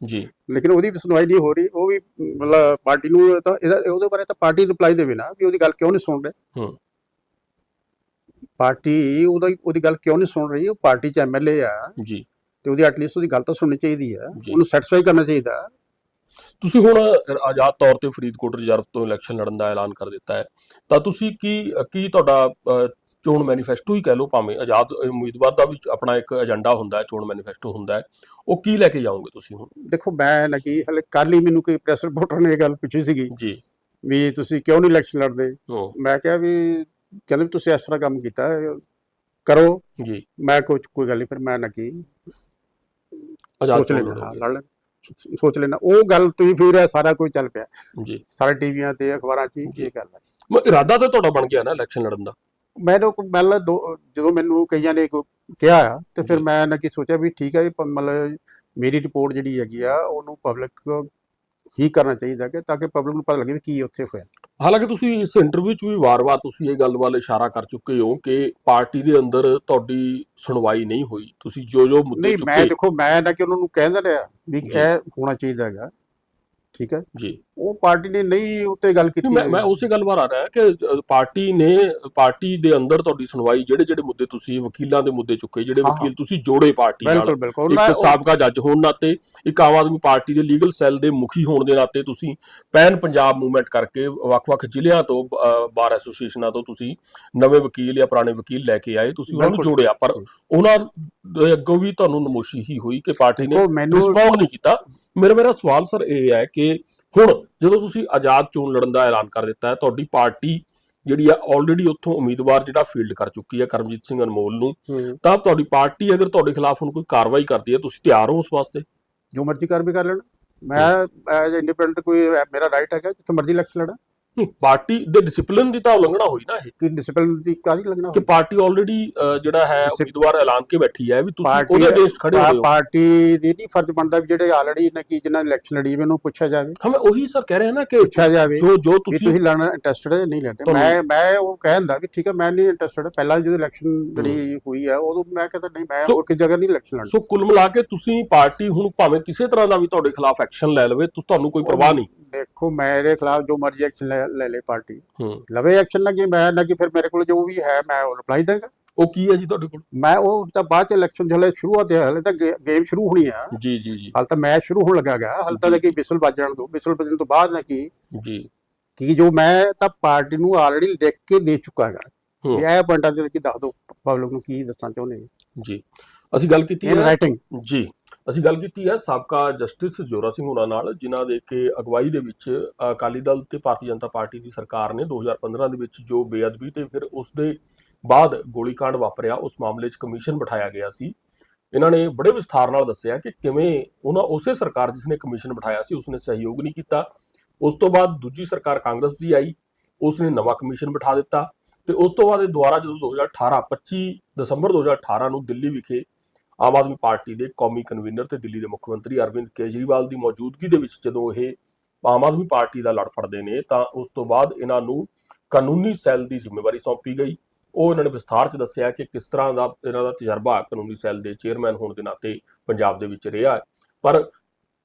ਜੀ। ਲੇਕਿਨ ਉਹਦੀ ਵੀ ਸੁਣਵਾਈ ਨਹੀਂ ਹੋ ਰਹੀ। ਉਹ ਵੀ ਮਤਲਬ ਪਾਰਟੀ ਨੂੰ ਤਾਂ ਇਹਦਾ ਉਹਦੇ ਬਾਰੇ ਤਾਂ ਪਾਰਟੀ ਰਿਪਲਾਈ ਦੇਵੇ ਨਾ ਵੀ ਉਹਦੀ ਗੱਲ ਕਿਉਂ ਨਹੀਂ ਸੁਣ ਰਹੇ? ਹੂੰ। ਪਾਰਟੀ ਉਹਦਾ ਉਹਦੀ ਗੱਲ ਕਿਉਂ ਨਹੀਂ ਸੁਣ ਰਹੀ? ਉਹ ਪਾਰਟੀ ਚ ਐਮਐਲਏ ਆ। ਜੀ। ਤੇ ਉਹਦੀ ਐਟਲੀਸਟ ਉਹਦੀ ਗੱਲ ਤਾਂ ਸੁਣਨੀ ਚਾਹੀਦੀ ਆ। ਉਹਨੂੰ ਸੈਟੀਸਫਾਈ ਕਰਨਾ ਚਾਹੀਦਾ। ਤੁਸੀਂ ਹੁਣ ਆਜ਼ਾਦ ਤੌਰ ਤੇ ਫਰੀਦਕੋਟ ਰਿਜ਼ਰਵ ਤੋਂ ਇਲੈਕਸ਼ਨ ਲੜਨ ਦਾ ਐਲਾਨ ਕਰ ਦਿੱਤਾ ਹੈ। ਤਾਂ ਤੁਸੀਂ ਕੀ ਕੀ ਤੁਹਾਡਾ ਚੋਣ ਮੈਨੀਫੈਸਟੋ ਹੀ ਕਹਿ ਲਓ ਭਾਵੇਂ ਆਜ਼ਾਦ ਉਮੀਦਵਾਰ ਦਾ ਵੀ ਆਪਣਾ ਇੱਕ ਏਜੰਡਾ ਹੁੰਦਾ ਹੈ ਚੋਣ ਮੈਨੀਫੈਸਟੋ ਹੁੰਦਾ ਹੈ। ਉਹ ਕੀ ਲੈ ਕੇ ਜਾਓਗੇ ਤੁਸੀਂ ਹੁਣ? ਦੇਖੋ ਮੈਂ ਲੱਗੀ ਹਲੇ ਕੱਲ ਹੀ ਮੈਨੂੰ ਕੋਈ ਪ੍ਰੈਸ ਰਿਪੋਰਟਰ ਨੇ ਇਹ ਗੱਲ ਪੁੱਛੀ ਸੀਗੀ ਜੀ। ਵੀ ਤੁਸੀਂ ਕਿਉਂ ਨਹੀਂ ਇਲੈਕਸ਼ਨ ਲੜਦੇ? ਮੈਂ ਕਿਹਾ ਵੀ ਕਹਿੰਦੇ ਵੀ ਤੁਸੀਂ ਇਸ ਤਰ੍ਹਾਂ ਕੰਮ ਕੀਤਾ ਕਰੋ। ਜੀ। ਮੈਂ ਕੋਈ ਕੋਈ ਗੱਲ ਨਹੀਂ ਫਿਰ ਮੈਂ ਲੱਗੀ ਆਜ਼ਾਦ ਸੋਚ ਲੈਣਾ ਲੜ ਸੋਚ ਲੈਣਾ ਉਹ ਗੱਲ ਤੁਸੀਂ ਫਿਰ ਸਾਰਾ ਕੁਝ ਚੱਲ ਪਿਆ। ਜੀ। ਸਾਰੇ ਟੀਵੀਆਂ ਤੇ ਅਖਬਾਰਾਂ 'ਚ ਇਹ ਗੱਲ ਹੈ ਮ- ਇਰਾਦਾ ਤਾਂ ਤੁਹਾਡਾ ਬਣ ਗਿਆ ਨਾ ਇਲੈਕਸ਼ਨ ਲੜਨ ਦਾ। ਕੋਈ ਪਹਿਲਾਂ ਜਦੋਂ ਮੈਨੂੰ ਕਈਆਂ ਨੇ ਕਿਹਾ ਤੇ ਫਿਰ। ਮੈਂ ਨਾ ਕੀ ਸੋਚਿਆ ਵੀ ਠੀਕ ਹੈ ਮਤਲਬ ਮੇਰੀ ਰਿਪੋਰਟ ਜਿਹੜੀ ਹੈਗੀ ਆ ਉਹਨੂੰ ਪਬਲਿਕ ਹੀ ਕਰਨਾ ਚਾਹੀਦਾ ਕਿ ਤਾਂ ਕਿ ਪਬਲਿਕ ਨੂੰ ਪਤਾ ਲੱਗੇ ਵੀ ਕੀ ਉੱਥੇ ਹੋਇਆ। ਹਾਲਾਂਕਿ ਤੁਸੀਂ ਇਸ ਇੰਟਰਵਿਊ 'ਚ ਵੀ ਵਾਰ-ਵਾਰ ਤੁਸੀਂ ਇਹ ਗੱਲ ਵੱਲ ਇਸ਼ਾਰਾ ਕਰ ਚੁੱਕੇ ਹੋ ਕਿ ਪਾਰਟੀ ਦੇ ਅੰਦਰ ਤੁਹਾਡੀ ਸੁਣਵਾਈ ਨਹੀਂ ਹੋਈ। ਤੁਸੀਂ ਜੋ ਜੋ ਮੁੱਦੇ ਨਹੀਂ ਮੈਂ ਚੁੱਕੇ ਦੇਖੋ ਮੈਂ ਨਾ ਕਿ ਉਹਨਾਂ ਨੂੰ ਕਹਿੰਦਾ ਰਿਹਾ ਵੀ। ਇਹ ਹੋਣਾ ਚਾਹੀਦਾ ਹੈਗਾ। ਠੀਕ ਹੈ? ਜੀ। ਉਹ ਪਾਰਟੀ ਨੇ ਨਹੀਂ ਉੱਤੇ ਗੱਲ ਕੀਤੀ ਮੈਂ ਮੈਂ ਉਸੇ ਗੱਲ ਵਾਰ ਆ ਰਿਹਾ ਕਿ ਪਾਰਟੀ ਨੇ ਪਾਰਟੀ ਦੇ ਅੰਦਰ ਤੁਹਾਡੀ ਸੁਣਵਾਈ ਜਿਹੜੇ ਜਿਹੜੇ ਮੁੱਦੇ ਤੁਸੀਂ ਵਕੀਲਾਂ ਦੇ ਮੁੱਦੇ ਚੁੱਕੇ ਜਿਹੜੇ ਵਕੀਲ ਤੁਸੀਂ ਜੋੜੇ ਪਾਰਟੀ ਨਾਲ। ਇੱਕ ਸਾਬਕਾ ਜੱਜ ਹੋਣ ਨਾਤੇ ਇੱਕ ਆਮ ਆਦਮੀ ਪਾਰਟੀ ਦੇ ਲੀਗਲ ਸੈੱਲ ਦੇ ਮੁਖੀ ਹੋਣ ਦੇ ਨਾਤੇ ਤੁਸੀਂ ਪੈਨ ਪੰਜਾਬ ਮੂਵਮੈਂਟ ਕਰਕੇ ਵੱਖ-ਵੱਖ ਜ਼ਿਲ੍ਹਿਆਂ ਤੋਂ ਬਾਰ ਐਸੋਸੀਏਸ਼ਨਾਂ ਤੋਂ ਤੁਸੀਂ ਨਵੇਂ ਵਕੀਲ ਜਾਂ ਪੁਰਾਣੇ ਵਕੀਲ ਲੈ ਕੇ ਆਏ ਤੁਸੀਂ ਉਹਨਾਂ ਨੂੰ। ਜੋੜਿਆ। ਪਰ ਉਹਨਾਂ ਦੇ ਅੱਗੋਂ ਵੀ ਤੁਹਾਨੂੰ ਨਮੋਸ਼ੀ ਹੀ ਹੋਈ ਕਿ ਪਾਰਟੀ ਨੇ ਰਿਸਪੌਂਡ ਨਹੀਂ ਕੀਤਾ। ਮੇਰਾ ਮੇਰਾ ਸਵਾਲ ਸਰ ਇਹ ਹੈ ਕਿ ਹੁਣ ਜਦੋਂ ਤੁਸੀਂ ਆਜ਼ਾਦ ਚੋਣ ਲੜਨ ਦਾ ਐਲਾਨ ਕਰ ਦਿੱਤਾ ਹੈ ਤੁਹਾਡੀ ਪਾਰਟੀ ਜਿਹੜੀ ਆ ਆਲਰੇਡੀ ਉੱਥੋਂ ਉਮੀਦਵਾਰ ਜਿਹੜਾ ਫੀਲਡ ਕਰ ਚੁੱਕੀ ਹੈ ਕਰਮਜੀਤ ਸਿੰਘ ਅਨਮੋਲ ਨੂੰ ਤਾਂ ਤੁਹਾਡੀ ਪਾਰਟੀ ਅਗਰ ਤੁਹਾਡੇ ਖਿਲਾਫ ਹੁਣ ਕੋਈ ਕਾਰਵਾਈ ਕਰਦੀ ਹੈ ਤੁਸੀਂ ਤਿਆਰ ਹੋ ਉਸ ਵਾਸਤੇ? ਜੋ ਮਰਜ਼ੀ ਕਰ ਵੀ ਕਰ ਲੈਣ। ਮੈਂ ਐਜ਼ ਇੰਡੀਪੈਂਡੈਂਟ ਕੋਈ ਮੇਰਾ ਰਾਈਟ ਹੈਗਾ ਜਿੱਥੇ ਮਰਜ਼ੀ ਇਲੈਕਸ਼ਨ ਲੜਾਂ ਨਹੀਂ ਪਾਰਟੀ ਦੇ ਡਿਸਪਲਿਨ ਦੀ ਤਾਂ ਉਲੰਘਣਾ ਹੋਈ ਨਾ ਇਹ। ਕਿ ਡਿਸਪਲਿਨ ਦੀ ਕਾਹਦੀ ਲੱਗਣਾ ਕਿ ਪਾਰਟੀ ਆਲਰੇਡੀ ਜਿਹੜਾ ਹੈ ਉਮੀਦਵਾਰ ਐਲਾਨ ਕੇ ਬੈਠੀ ਹੈ ਵੀ ਤੁਸੀਂ ਉਹਦੇ ਅਗੇਂਸਟ ਖੜੇ ਹੋ। ਪਾਰਟੀ ਦੀ ਨਹੀਂ ਫਰਜ਼ ਬਣਦਾ ਵੀ ਜਿਹੜੇ ਆਲਰੇਡੀ ਨੇ ਕੀ ਜਿਨ੍ਹਾਂ ਇਲੈਕਸ਼ਨ ਲੜੀ ਵੀ ਉਹਨੂੰ ਪੁੱਛਿਆ ਜਾਵੇ। ਹਾਂ ਮੈਂ ਉਹੀ ਸਰ ਕਹਿ ਰਿਹਾ ਨਾ ਕਿ ਪੁੱਛਿਆ ਜਾਵੇ ਜੋ ਜੋ ਤੁਸੀਂ ਤੁਸੀਂ ਲੜਨਾ ਇੰਟਰਸਟਡ ਹੈ ਨਹੀਂ ਲੜਦੇ। ਮੈਂ ਮੈਂ ਉਹ ਕਹਿੰਦਾ ਵੀ ਠੀਕ ਹੈ ਮੈਂ ਨਹੀਂ ਇੰਟਰਸਟਡ ਪਹਿਲਾਂ ਜਦੋਂ ਇਲੈਕਸ਼ਨ ਜਿਹੜੀ ਹੋਈ ਹੈ ਉਦੋਂ ਮੈਂ ਕਹਿੰਦਾ ਨਹੀਂ ਮੈਂ ਹੋਰ ਕਿਸੇ ਜਗ੍ਹਾ ਨਹੀਂ ਇਲੈਕਸ਼ਨ ਲੜਨਾ। ਸੋ ਕੁੱਲ ਮਿਲਾ ਕੇ ਤੁਸੀਂ ਪਾਰਟੀ ਹੁਣ ਭਾਵੇਂ ਕਿਸੇ ਤਰ੍ਹਾਂ ਦਾ ਵੀ ਤੁਹਾਡੇ ਖਿਲਾਫ ਐਕਸ਼ਨ ਲੈ ਲਵੇ ਤੁਹਾਨੂੰ ਕੋਈ ਪਰਵਾਹ ਨਹੀਂ। ਦੇਖੋ ਮੇਰੇ ਖਿਲਾਫ ਜੋ ਮਰਜ਼ੀ ਐਕਸ਼ਨ ਲੈ ਲੈ ਪਾਰਟੀ। ਹੂੰ। ਲਵੇ ਐਕਸ਼ਨ ਨਾ ਕਿ ਮੈਂ ਨਾ ਕਿ ਫਿਰ ਮੇਰੇ ਕੋਲ ਜੋ ਵੀ ਹੈ ਮੈਂ ਰਿਪਲਾਈ ਦਾਂਗਾ। ਉਹ ਕੀ ਹੈ ਜੀ ਤੁਹਾਡੇ ਕੋਲ? ਮੈਂ ਉਹ ਤਾਂ ਬਾਅਦ ਚ ਇਲੈਕਸ਼ਨ ਜਿਹੜੇ ਸ਼ੁਰੂਆਤ ਹੈ ਹਲੇ ਤਾਂ ਗੇਮ ਸ਼ੁਰੂ ਹੋਣੀ ਆ। ਜੀ ਜੀ ਜੀ। ਹਾਲ ਤਾਂ ਮੈਚ ਸ਼ੁਰੂ ਹੋਣ ਲੱਗਾ ਗਾ। ਹਾਲ ਤਾਂ ਕਿ ਵਿਸਲ ਵੱਜਣ ਦੋ। ਵਿਸਲ ਵੱਜਣ ਤੋਂ ਬਾਅਦ ਨਾ ਕੀ ਜੀ। ਕਿ ਜੋ ਮੈਂ ਤਾਂ ਪਾਰਟੀ ਨੂੰ ਆਲਰੇਡੀ ਲਿਖ ਕੇ ਦੇ ਚੁੱਕਾ ਹੂੰ। ਇਹ ਪੁਆਇੰਟਾਂ ਦੇ ਵਿੱਚ ਦੱਸ ਦਿਓ ਪਬਲਿਕ ਨੂੰ ਕੀ ਦੱਸਣਾ ਚਾਹੁੰਦੇ ਜੀ। ਅਸੀਂ ਗੱਲ ਕੀਤੀ ਹੈ ਰਾਈਟਿੰਗ ਜੀ ਅਸੀਂ ਗੱਲ ਕੀਤੀ ਹੈ ਸਾਬਕਾ ਜਸਟਿਸ ਜੋਰਾ ਸਿੰਘ ਹੋਣਾ ਨਾਲ ਜਿਨ੍ਹਾਂ ਦੇ ਕੇ ਅਗਵਾਈ ਦੇ ਵਿੱਚ ਅਕਾਲੀ ਦਲ ਤੇ ਭਾਰਤੀ ਜਨਤਾ ਪਾਰਟੀ ਦੀ ਸਰਕਾਰ ਨੇ 2015 ਦੇ ਵਿੱਚ ਜੋ ਬੇਅਦਬੀ ਤੇ ਫਿਰ ਉਸ ਦੇ ਬਾਅਦ ਗੋਲੀकांड ਵਾਪਰਿਆ ਉਸ ਮਾਮਲੇ 'ਚ ਕਮਿਸ਼ਨ ਬਿਠਾਇਆ ਗਿਆ ਸੀ। ਇਹਨਾਂ ਨੇ ਬੜੇ ਵਿਸਥਾਰ ਨਾਲ ਦੱਸਿਆ ਕਿ ਕਿਵੇਂ ਉਹਨਾਂ ਉਸੇ ਸਰਕਾਰ ਜਿਸ ਨੇ ਕਮਿਸ਼ਨ ਬਿਠਾਇਆ ਸੀ ਉਸਨੇ ਸਹਿਯੋਗ ਨਹੀਂ ਕੀਤਾ। ਉਸ ਤੋਂ ਬਾਅਦ ਦੂਜੀ ਸਰਕਾਰ ਕਾਂਗਰਸ ਦੀ ਆਈ ਉਸਨੇ ਨਵਾਂ ਕਮਿਸ਼ਨ ਬਿਠਾ ਦਿੱਤਾ ਤੇ ਉਸ ਤੋਂ ਬਾਅਦ ਇਹ ਦੁਬਾਰਾ ਜਦੋਂ 2018 25 ਦਸੰਬਰ 2018 ਨੂੰ ਦਿੱਲੀ ਵਿਖੇ ਆਮ ਆਦਮੀ ਪਾਰਟੀ ਦੇ ਕੌਮੀ ਕਨਵੀਨਰ ਤੇ ਦਿੱਲੀ ਦੇ ਮੁੱਖ ਮੰਤਰੀ ਅਰਵਿੰਦ ਕੇਜਰੀਵਾਲ ਦੀ ਮੌਜੂਦਗੀ ਦੇ ਵਿੱਚ ਜਦੋਂ ਇਹ ਆਮ ਆਦਮੀ ਪਾਰਟੀ ਦਾ ਲੜ ਫੜਦੇ ਨੇ, ਤਾਂ ਉਸ ਤੋਂ ਬਾਅਦ ਇਹਨਾਂ ਨੂੰ ਕਾਨੂੰਨੀ ਸੈੱਲ ਦੀ ਜ਼ਿੰਮੇਵਾਰੀ ਸੌਂਪੀ ਗਈ। ਉਹ ਇਹਨਾਂ ਨੇ ਵਿਸਥਾਰ 'ਚ ਦੱਸਿਆ ਕਿ ਕਿਸ ਤਰ੍ਹਾਂ ਦਾ ਇਹਨਾਂ ਦਾ ਤਜਰਬਾ ਕਾਨੂੰਨੀ ਸੈੱਲ ਦੇ ਚੇਅਰਮੈਨ ਹੋਣ ਦੇ ਨਾਤੇ ਪੰਜਾਬ ਦੇ ਵਿੱਚ ਰਿਹਾ ਪਰ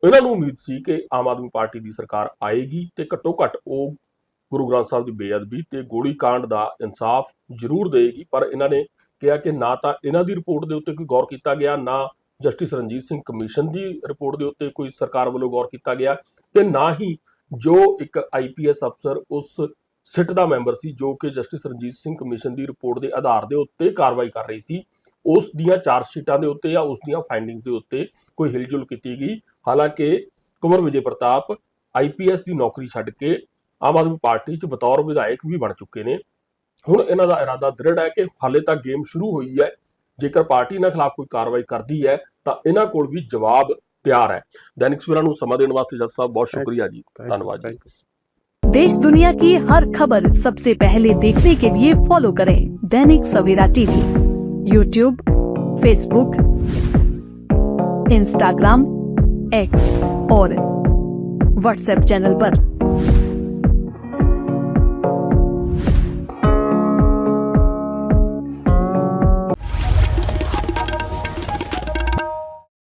ਇਹਨਾਂ ਨੂੰ ਉਮੀਦ ਸੀ ਕਿ ਆਮ ਆਦਮੀ ਪਾਰਟੀ ਦੀ ਸਰਕਾਰ ਆਏਗੀ ਤੇ ਘੱਟੋ ਘੱਟ ਉਹ ਗੁਰੂ ਗ੍ਰੰਥ ਸਾਹਿਬ ਦੀ ਬੇਅਦਬੀ ਤੇ ਕਾਂਡ ਦਾ ਇਨਸਾਫ ਜ਼ਰੂਰ ਦੇਗੀ ਪਰ ਇਹਨਾਂ ਨੇ ਕਿਹਾ ਕਿ ਨਾ ਤਾਂ ਇਹਨਾਂ ਦੀ ਰਿਪੋਰਟ ਦੇ ਉੱਤੇ ਕੋਈ ਗੌਰ ਕੀਤਾ ਗਿਆ, ਨਾ ਜਸਟਿਸ ਰਣਜੀਤ ਸਿੰਘ ਕਮਿਸ਼ਨ ਦੀ ਰਿਪੋਰਟ ਦੇ ਉੱਤੇ ਕੋਈ ਸਰਕਾਰ ਵੱਲੋਂ ਗੌਰ ਕੀਤਾ ਗਿਆ ਤੇ ਨਾ ਹੀ ਜੋ ਇੱਕ ਆਈਪੀਐਸ ਅਫਸਰ ਉਸ ਸਿੱਟ ਦਾ ਮੈਂਬਰ ਸੀ ਜੋ ਕਿ ਜਸਟਿਸ ਰਣਜੀਤ ਸਿੰਘ ਕਮਿਸ਼ਨ ਦੀ ਰਿਪੋਰਟ ਦੇ ਆਧਾਰ ਦੇ ਉੱਤੇ ਕਾਰਵਾਈ ਕਰ ਰਹੀ ਸੀ, ਉਸ ਦੀਆਂ ਚਾਰਜ ਸ਼ੀਟਾਂ ਦੇ ਉੱਤੇ ਜਾਂ ਉਸ ਦੀਆਂ ਫਾਈਂਡਿੰਗਸ ਦੇ ਉੱਤੇ ਕੋਈ ਹਿਲਜੁਲ ਕੀਤੀ ਗਈ। ਹਾਲਾਂਕਿ ਕੁਮਰ ਵਿਜੇ ਪ੍ਰਤਾਪ ਆਈਪੀਐਸ ਦੀ ਨੌਕਰੀ ਛੱਡ ਕੇ ਆਮ ਆਦਮੀ ਪਾਰਟੀ 'ਚ ਬਤੌਰ ਵਿਧਾਇਕ ਵੀ ਬਣ ਚੁੱਕੇ ਨੇ। ਹੁਣ ਇਹਨਾਂ ਦਾ ਇਰਾਦਾ ਦ੍ਰਿੜ ਹੈ ਕਿ ਹਾਲੇ ਤੱਕ ਗੇਮ ਸ਼ੁਰੂ ਹੋਈ ਹੈ ਜੇਕਰ ਪਾਰਟੀ ਇਹਨਾਂ ਖਿਲਾਫ ਕੋਈ ਕਾਰਵਾਈ ਕਰਦੀ ਹੈ ਤਾਂ ਇਹਨਾਂ ਕੋਲ ਵੀ ਜਵਾਬ ਤਿਆਰ ਹੈ ਦੈਨਿਕ ਸਵੇਰਾ ਨੂੰ ਸਮਾਂ ਦੇਣ ਵਾਸਤੇ ਜੱਜ ਸਾਹਿਬ ਬਹੁਤ ਸ਼ੁਕਰੀਆ ਜੀ ਧੰਨਵਾਦ ਜੀ देश दुनिया की हर खबर सबसे पहले देखने के लिए फॉलो करें Dainik Savera TV YouTube Facebook Instagram X और व्हाट्सएप चैनल पर।